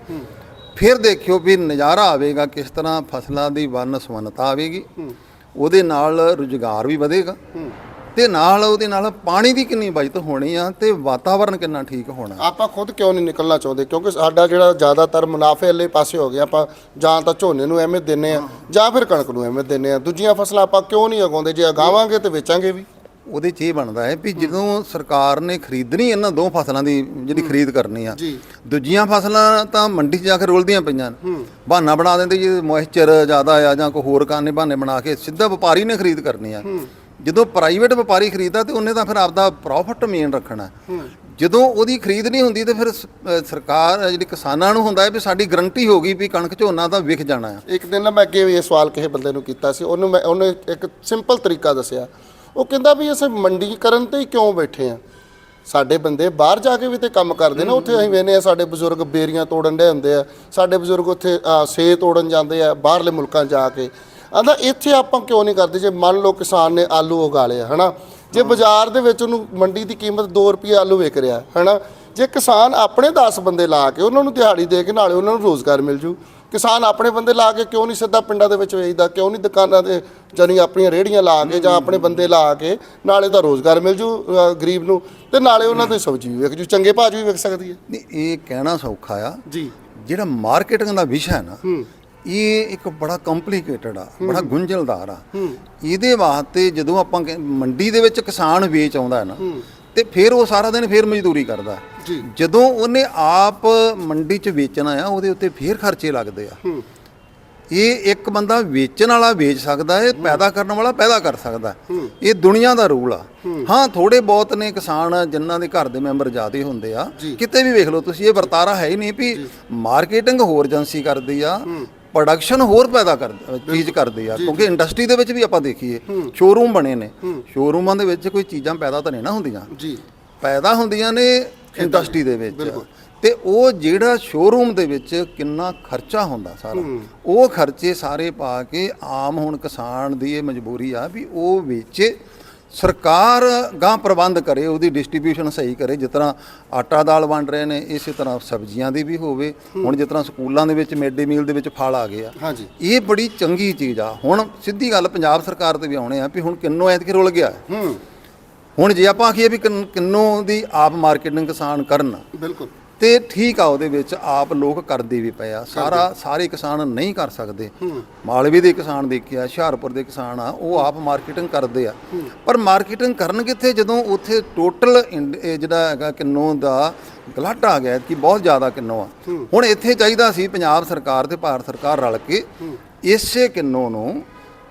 ਫਿਰ ਦੇਖਿਓ ਵੀ ਨਜ਼ਾਰਾ ਆਵੇਗਾ ਕਿਸ ਤਰ੍ਹਾਂ ਫਸਲਾਂ ਦੀ ਵੰਨ ਸੁਵੰਨਤਾ ਆਵੇਗੀ ਉਹਦੇ ਨਾਲ ਰੁਜ਼ਗਾਰ ਵੀ ਵਧੇਗਾ। ਤੇ ਨਾਲ ਉਹਦੇ ਨਾਲ ਪਾਣੀ ਦੀ ਕਿੰਨੀ ਬਚਤ ਹੋਣੀ ਆ ਤੇ ਵਾਤਾਵਰਣ ਕਿੰਨਾ ਠੀਕ ਹੋਣਾ। ਆਪਾਂ ਖੁਦ ਕਿਉਂ ਨਹੀਂ ਨਿਕਲਣਾ ਚਾਹੁੰਦੇ? ਕਿਉਂਕਿ ਸਾਡਾ ਜਿਹੜਾ ਜ਼ਿਆਦਾਤਰ ਮੁਨਾਫੇ ਵਾਲੇ ਪਾਸੇ ਹੋ ਗਿਆ ਆਪਾਂ ਜਾਂ ਤਾਂ ਝੋਨੇ ਨੂੰ ਐਵੇਂ ਦਿੰਨੇ ਆ ਜਾਂ ਫਿਰ ਕਣਕ ਨੂੰ ਐਵੇਂ ਦਿੰਨੇ ਆ। ਦੂਜੀਆਂ ਫਸਲਾਂ ਆਪਾਂ ਕਿਉਂ ਨਹੀਂ ਉਗਾਉਂਦੇ? ਜੇ ਉਗਾਵਾਂਗੇ ਤੇ ਵੇਚਾਂਗੇ ਵੀ। ਉਹਦੇ 'ਚ ਇਹ ਬਣਦਾ ਹੈ ਵੀ ਜਦੋਂ ਸਰਕਾਰ ਨੇ ਖਰੀਦਣੀ ਇਹਨਾਂ ਦੋ ਫਸਲਾਂ ਦੀ ਜਿਹੜੀ ਖਰੀਦ ਕਰਨੀ ਆ ਦੂਜੀਆਂ ਫਸਲਾਂ ਤਾਂ ਮੰਡੀ 'ਚ ਜਾ ਕੇ ਰੁਲਦੀਆਂ ਪਈਆਂ ਬਹਾਨਾ ਬਣਾ ਦਿੰਦੇ ਜੀ ਮੋਇਸਚਰ ਜ਼ਿਆਦਾ ਆ ਜਾਂ ਕੋਈ ਹੋਰ ਕਾਨੇ ਬਹਾਨੇ ਬਣਾ ਕੇ ਸਿੱਧਾ ਵਪਾਰੀ ਨੇ ਖਰੀਦ ਕਰਨੀ ਆ। ਜਦੋਂ ਪ੍ਰਾਈਵੇਟ ਵਪਾਰੀ ਖਰੀਦਦਾ ਤੇ ਉਹਨੇ ਤਾਂ ਫਿਰ ਆਪਦਾ ਪ੍ਰੋਫਿਟ ਮੇਨ ਰੱਖਣਾ। ਜਦੋਂ ਉਹਦੀ ਖਰੀਦ ਨਹੀਂ ਹੁੰਦੀ ਤੇ ਫਿਰ ਸਰਕਾਰ ਜਿਹੜੀ ਕਿਸਾਨਾਂ ਨੂੰ ਹੁੰਦਾ ਹੈ ਵੀ ਸਾਡੀ ਗਰੰਟੀ ਹੋ ਗਈ ਵੀ ਕਣਕ ਝੋਨਾ ਤਾਂ ਵਿਕ ਜਾਣਾ ਇੱਕ ਦਿਨ ਨਾ ਮੈਂ ਅੱਗੇ ਇਹ ਸਵਾਲ ਕਿਸੇ ਬੰਦੇ ਨੂੰ ਕੀਤਾ ਸੀ ਉਹਨੂੰ ਮੈਂ ਉਹਨੇ ਇੱਕ ਸਿੰਪਲ ਤਰੀਕਾ ਦੱਸਿਆ। ਉਹ ਕਹਿੰਦਾ ਵੀ ਅਸੀਂ ਮੰਡੀਕਰਨ ਤੇ ਹੀ ਕਿਉਂ ਬੈਠੇ ਆ? ਸਾਡੇ ਬੰਦੇ ਬਾਹਰ ਜਾ ਕੇ ਵੀ ਤੇ ਕੰਮ ਕਰਦੇ ਨੇ, ਉੱਥੇ ਅਸੀਂ ਵੇਨੇ ਆ ਸਾਡੇ ਬਜ਼ੁਰਗ ਬੇਰੀਆਂ ਤੋੜਨ ਦੇ ਹੁੰਦੇ ਆ, ਸਾਡੇ ਬਜ਼ੁਰਗ ਉੱਥੇ ਸੇ ਤੋੜਨ ਜਾਂਦੇ ਆ ਬਾਹਰਲੇ ਮੁਲਕਾਂ ਜਾ ਕੇ। ਆਂਦਾ ਇੱਥੇ ਆਪਾਂ ਕਿਉਂ ਨਹੀਂ ਕਰਦੇ? ਜੇ ਮੰਨ ਲਓ ਕਿਸਾਨ ਨੇ ਆਲੂ ਉਗਾ ਲਿਆ ਹਨਾ? ਜੇ ਬਾਜ਼ਾਰ ਦੇ ਵਿੱਚ ਉਹਨੂੰ ਮੰਡੀ ਦੀ ਕੀਮਤ 2 ਰੁਪਏ ਆਲੂ ਵਿਕ ਰਿਹਾ, ਹਨਾ? ਜੇ ਕਿਸਾਨ ਆਪਣੇ 10 ਬੰਦੇ ਲਾ ਕੇ ਉਹਨਾਂ ਨੂੰ ਦਿਹਾੜੀ ਦੇ ਕੇ ਨਾਲੇ ਉਹਨਾਂ ਨੂੰ ਰੋਜ਼ਗਾਰ ਮਿਲ ਜੂ। ਕਿਸਾਨ ਆਪਣੇ ਬੰਦੇ ਲਾ ਕੇ ਕਿਉਂ ਨਹੀਂ ਸਿੱਧਾ ਪਿੰਡਾਂ ਦੇ ਵਿੱਚ ਵੇਚਦਾ? ਕਿਉਂ ਨਹੀਂ ਦੁਕਾਨਾਂ ਤੇ ਜਾਨੀ ਆਪਣੀਆਂ ਰੇੜੀਆਂ ਲਾ ਕੇ ਜਾਂ ਆਪਣੇ ਬੰਦੇ ਲਾ ਕੇ ਨਾਲੇ ਤਾਂ ਰੋਜ਼ਗਾਰ ਮਿਲ ਜੂ ਗਰੀਬ ਨੂੰ ਤੇ ਨਾਲੇ ਉਹਨਾਂ ਦੀ ਸਬਜ਼ੀ ਵੀ ਵਿਕ ਜੂ ਚੰਗੇ ਭਾਅ 'ਚ ਵੀ ਵਿਕ ਸਕਦੀ ਹੈ। ਨਹੀਂ ਇਹ ਕਹਿਣਾ ਸੌਖਾ ਆ। ਜੀ। ਜਿਹੜਾ ਮਾਰਕੀਟਿੰਗ ਦਾ ਵਿਸ਼ਾ ਹੈ ਨਾ ਇਹ ਇੱਕ ਬੜਾ ਕੰਪਲਿਕੇਟਡ ਆ ਬੜਾ ਗੁੰਝਲਦਾਰ ਆ। ਇਹਦੇ ਵਾਸਤੇ ਜਦੋਂ ਆਪਾਂ ਕਹਿ- ਮੰਡੀ ਦੇ ਵਿੱਚ ਕਿਸਾਨ ਵੇਚ ਆਉਂਦਾ ਹੈ ਨਾ ਤੇ ਫਿਰ ਉਹ ਸਾਰਾ ਦਿਨ ਫਿਰ ਮਜ਼ਦੂਰੀ ਕਰਦਾ। ਜੀ। ਜਦੋਂ ਉਹਨੇ ਆਪ ਮੰਡੀ 'ਚ ਵੇਚਣਾ ਆ ਉਹਦੇ ਉੱਤੇ ਫਿਰ ਖਰਚੇ ਲੱਗਦੇ ਆ। ਇਹ ਇੱਕ ਬੰਦਾ ਵੇਚਣ ਵਾਲਾ ਵੇਚ ਸਕਦਾ ਹੈ। ਪੈਦਾ ਕਰਨ ਵਾਲਾ ਪੈਦਾ ਕਰ ਸਕਦਾ। ਇਹ ਦੁਨੀਆ ਦਾ ਰੂਲ ਆ। ਹਾਂ। ਥੋੜੇ ਬਹੁਤ ਨੇ ਕਿਸਾਨ ਜਿਨ੍ਹਾਂ ਦੇ ਘਰ ਦੇ ਮੈਂਬਰ ਜ਼ਿਆਦੇ ਹੁੰਦੇ ਆ। ਕਿਤੇ ਵੀ ਵੇਖ ਲਓ ਤੁਸੀਂ ਇਹ ਵਰਤਾਰਾ ਹੈ ਹੀ ਨਹੀਂ ਵੀ ਮਾਰਕੀਟਿੰਗ ਹੋਰ ਏਜੰਸੀ ਕਰਦੀ ਆ। ਪ੍ਰੋਡਕਸ਼ਨ ਹੋਰ ਪੈਦਾ ਕਰ ਚੀਜ਼ ਕਰਦੀ ਆ ਕਿਉਂਕਿ ਇੰਡਸਟਰੀ ਦੇ ਵਿੱਚ ਵੀ ਆਪਾਂ ਦੇਖੀਏ ਸ਼ੋਰੂਮ ਬਣੇ ਨੇ। ਸ਼ੋਰੂਮਾਂ ਦੇ ਵਿੱਚ ਕੋਈ ਚੀਜ਼ਾਂ ਪੈਦਾ ਤਾਂ ਨਹੀਂ ਨਾ ਹੁੰਦੀਆਂ। ਜੀ। ਪੈਦਾ ਹੁੰਦੀਆਂ ਨੇ ਇੰਡਸਟਰੀ ਦੇ ਵਿੱਚ। ਤੇ ਉਹ ਜਿਹੜਾ ਸ਼ੋਰੂਮ ਦੇ ਵਿੱਚ ਕਿੰਨਾ ਖਰਚਾ ਹੁੰਦਾ ਸਾਰਾ ਉਹ ਖਰਚੇ ਸਾਰੇ ਪਾ ਕੇ ਆਮ ਹੁਣ ਕਿਸਾਨ ਦੀ ਇਹ ਮਜਬੂਰੀ ਆ ਵੀ ਉਹ ਵੇਚੇ ਸਰਕਾਰ ਗਾਂ ਪ੍ਰਬੰਧ ਕਰੇ ਉਹਦੀ ਡਿਸਟ੍ਰੀਬਿਊਸ਼ਨ ਸਹੀ ਕਰੇ ਜਿਸ ਤਰ੍ਹਾਂ ਆਟਾ ਦਾਲ ਵੰਡ ਰਹੇ ਨੇ ਇਸੇ ਤਰ੍ਹਾਂ ਸਬਜ਼ੀਆਂ ਦੀ ਵੀ ਹੋਵੇ ਹੁਣ ਜਿਸ ਤਰ੍ਹਾਂ ਸਕੂਲਾਂ ਦੇ ਵਿੱਚ ਮਿਡ ਡੇ ਮੀਲ ਦੇ ਵਿੱਚ ਫਲ ਆ ਗਏ ਆ। ਹਾਂਜੀ। ਇਹ ਬੜੀ ਚੰਗੀ ਚੀਜ਼ ਆ। ਹੁਣ ਸਿੱਧੀ ਗੱਲ ਪੰਜਾਬ ਸਰਕਾਰ ਤੇ ਵੀ ਆਉਣੇ ਆ ਵੀ ਹੁਣ ਕਿੰਨੋ ਐਤਕੀ ਰੁਲ ਗਿਆ ਹੂੰ। ਹੁਣ ਜੇ ਆਪਾਂ ਆਖੀਏ ਵੀ ਕਿੰਨੋ ਦੀ ਆਪ ਮਾਰਕੀਟਿੰਗ ਕਿਸਾਨ ਕਰਨ ਬਿਲਕੁਲ। ਤੇ ਠੀਕ ਆ ਉਹਦੇ ਵਿੱਚ ਆਪ ਲੋਕ ਕਰਦੇ ਵੀ ਪਏ ਆ। ਸਾਰਾ ਸਾਰੇ ਕਿਸਾਨ ਨਹੀਂ ਕਰ ਸਕਦੇ। ਮਾਲਵੇ ਦੇ ਕਿਸਾਨ ਦੇਖਿਆ ਹੁਸ਼ਿਆਰਪੁਰ ਦੇ ਕਿਸਾਨ ਆ ਉਹ ਆਪ ਮਾਰਕੀਟਿੰਗ ਕਰਦੇ ਆ। ਪਰ ਮਾਰਕੀਟਿੰਗ ਕਰਨ ਕਿੱਥੇ? ਜਦੋਂ ਉੱਥੇ ਟੋਟਲ ਜਿਹੜਾ ਹੈਗਾ ਕਿੰਨੋ ਦਾ ਗਲਾਟ ਆ ਗਿਆ ਕਿ ਬਹੁਤ ਜ਼ਿਆਦਾ ਕਿੰਨੋ ਆ। ਹੁਣ ਇੱਥੇ ਚਾਹੀਦਾ ਸੀ ਪੰਜਾਬ ਸਰਕਾਰ ਤੇ ਭਾਰਤ ਸਰਕਾਰ ਰਲ ਕੇ ਇਸੇ ਕਿੰਨੋ ਨੂੰ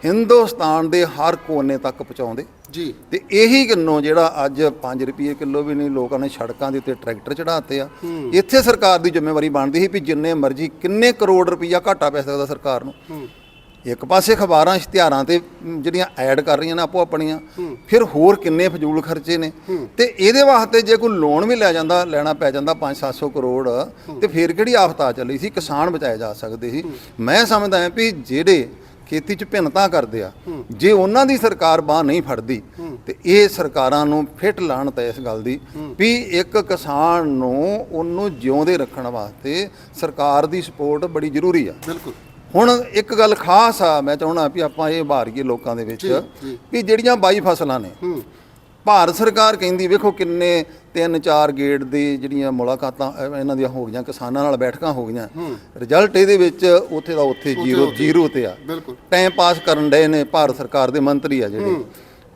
ਹਿੰਦੁਸਤਾਨ ਦੇ ਹਰ ਕੋਨੇ ਤੱਕ ਪਹੁੰਚਾਉਂਦੇ ਜੀ। ਤੇ ਇਹੀ ਕਿੰਨੋ ਜਿਹੜਾ ਅੱਜ 5 ਰੁਪਏ ਕਿਲੋ ਵੀ ਨਹੀਂ ਲੋਕਾਂ ਨੇ ਸੜਕਾਂ ਦੇ ਉੱਤੇ ਟਰੈਕਟਰ ਚੜਾਤੇ ਆ। ਇੱਥੇ ਸਰਕਾਰ ਦੀ ਜ਼ਿੰਮੇਵਾਰੀ ਬਣਦੀ ਸੀ ਵੀ ਜਿੰਨੇ ਮਰਜ਼ੀ ਕਿੰਨੇ ਕਰੋੜ ਰੁਪਈਆ ਘਾਟਾ ਪੈ ਸਕਦਾ ਸਰਕਾਰ ਨੂੰ। ਇੱਕ ਪਾਸੇ ਅਖਬਾਰਾਂ ਇਸ਼ਤਿਹਾਰਾਂ ਤੇ ਜਿਹੜੀਆਂ ਐਡ ਕਰ ਰਹੀਆਂ ਨੇ ਆਪੋ ਆਪਣੀਆਂ ਫਿਰ ਹੋਰ ਕਿੰਨੇ ਫਜ਼ੂਲ ਖਰਚੇ ਨੇ। ਤੇ ਇਹਦੇ ਵਾਸਤੇ ਜੇ ਕੋਈ ਲੋਨ ਵੀ ਲੈ ਜਾਂਦਾ ਲੈਣਾ ਪੈ ਜਾਂਦਾ 5-700 ਕਰੋੜ ਤੇ ਫਿਰ ਕਿਹੜੀ ਆਫਤ ਆ ਚੱਲੀ ਸੀ? ਕਿਸਾਨ ਬਚਾਏ ਜਾ ਸਕਦੇ ਸੀ। ਮੈਂ ਸਮਝਦਾ ਹਾਂ ਵੀ ਜਿਹੜੇ ਖੇਤੀ 'ਚ ਭਿੰਨਤਾ ਕਰਦੇ ਆ। ਜੇ ਉਹਨਾਂ ਦੀ ਸਰਕਾਰ ਬਾਹ ਨਹੀਂ ਫੜਦੀ ਤੇ ਇਹ ਸਰਕਾਰਾਂ ਨੂੰ ਫਿੱਟ ਲਾਣ ਤਾਂ ਇਸ ਗੱਲ ਦੀ ਵੀ ਇੱਕ ਕਿਸਾਨ ਨੂੰ ਉਹਨੂੰ ਜਿਉਂਦੇ ਰੱਖਣ ਵਾਸਤੇ ਸਰਕਾਰ ਦੀ ਸਪੋਰਟ ਬੜੀ ਜ਼ਰੂਰੀ ਆ। ਬਿਲਕੁਲ। ਹੁਣ ਇੱਕ ਗੱਲ ਖਾਸ ਆ ਮੈਂ ਚਾਹੁੰਦਾ ਵੀ ਆਪਾਂ ਇਹ ਬਾਰੀਏ ਲੋਕਾਂ ਦੇ ਵਿੱਚ ਵੀ ਜਿਹੜੀਆਂ 22 ਫਸਲਾਂ ਨੇ ਭਾਰਤ ਸਰਕਾਰ ਕਹਿੰਦੀ ਵੇਖੋ ਕਿੰਨੇ ਤਿੰਨ ਚਾਰ ਗੇੜ ਦੀ ਜਿਹੜੀਆਂ ਮੁਲਾਕਾਤਾਂ ਅਹ ਇਹਨਾਂ ਦੀਆਂ ਹੋ ਗਈਆਂ ਕਿਸਾਨਾਂ ਨਾਲ ਬੈਠਕਾਂ ਹੋ ਗਈਆਂ। ਰਿਜ਼ਲਟ ਇਹਦੇ ਵਿੱਚ ਉੱਥੇ ਦਾ ਉੱਥੇ ਜ਼ੀਰੋ ਜ਼ੀਰੋ ਤੇ ਆ। ਬਿਲਕੁਲ। ਟਾਈਮ ਪਾਸ ਕਰਨ ਡਏ ਨੇ ਭਾਰਤ ਸਰਕਾਰ ਦੇ ਮੰਤਰੀ ਆ ਜਿਹੜੇ।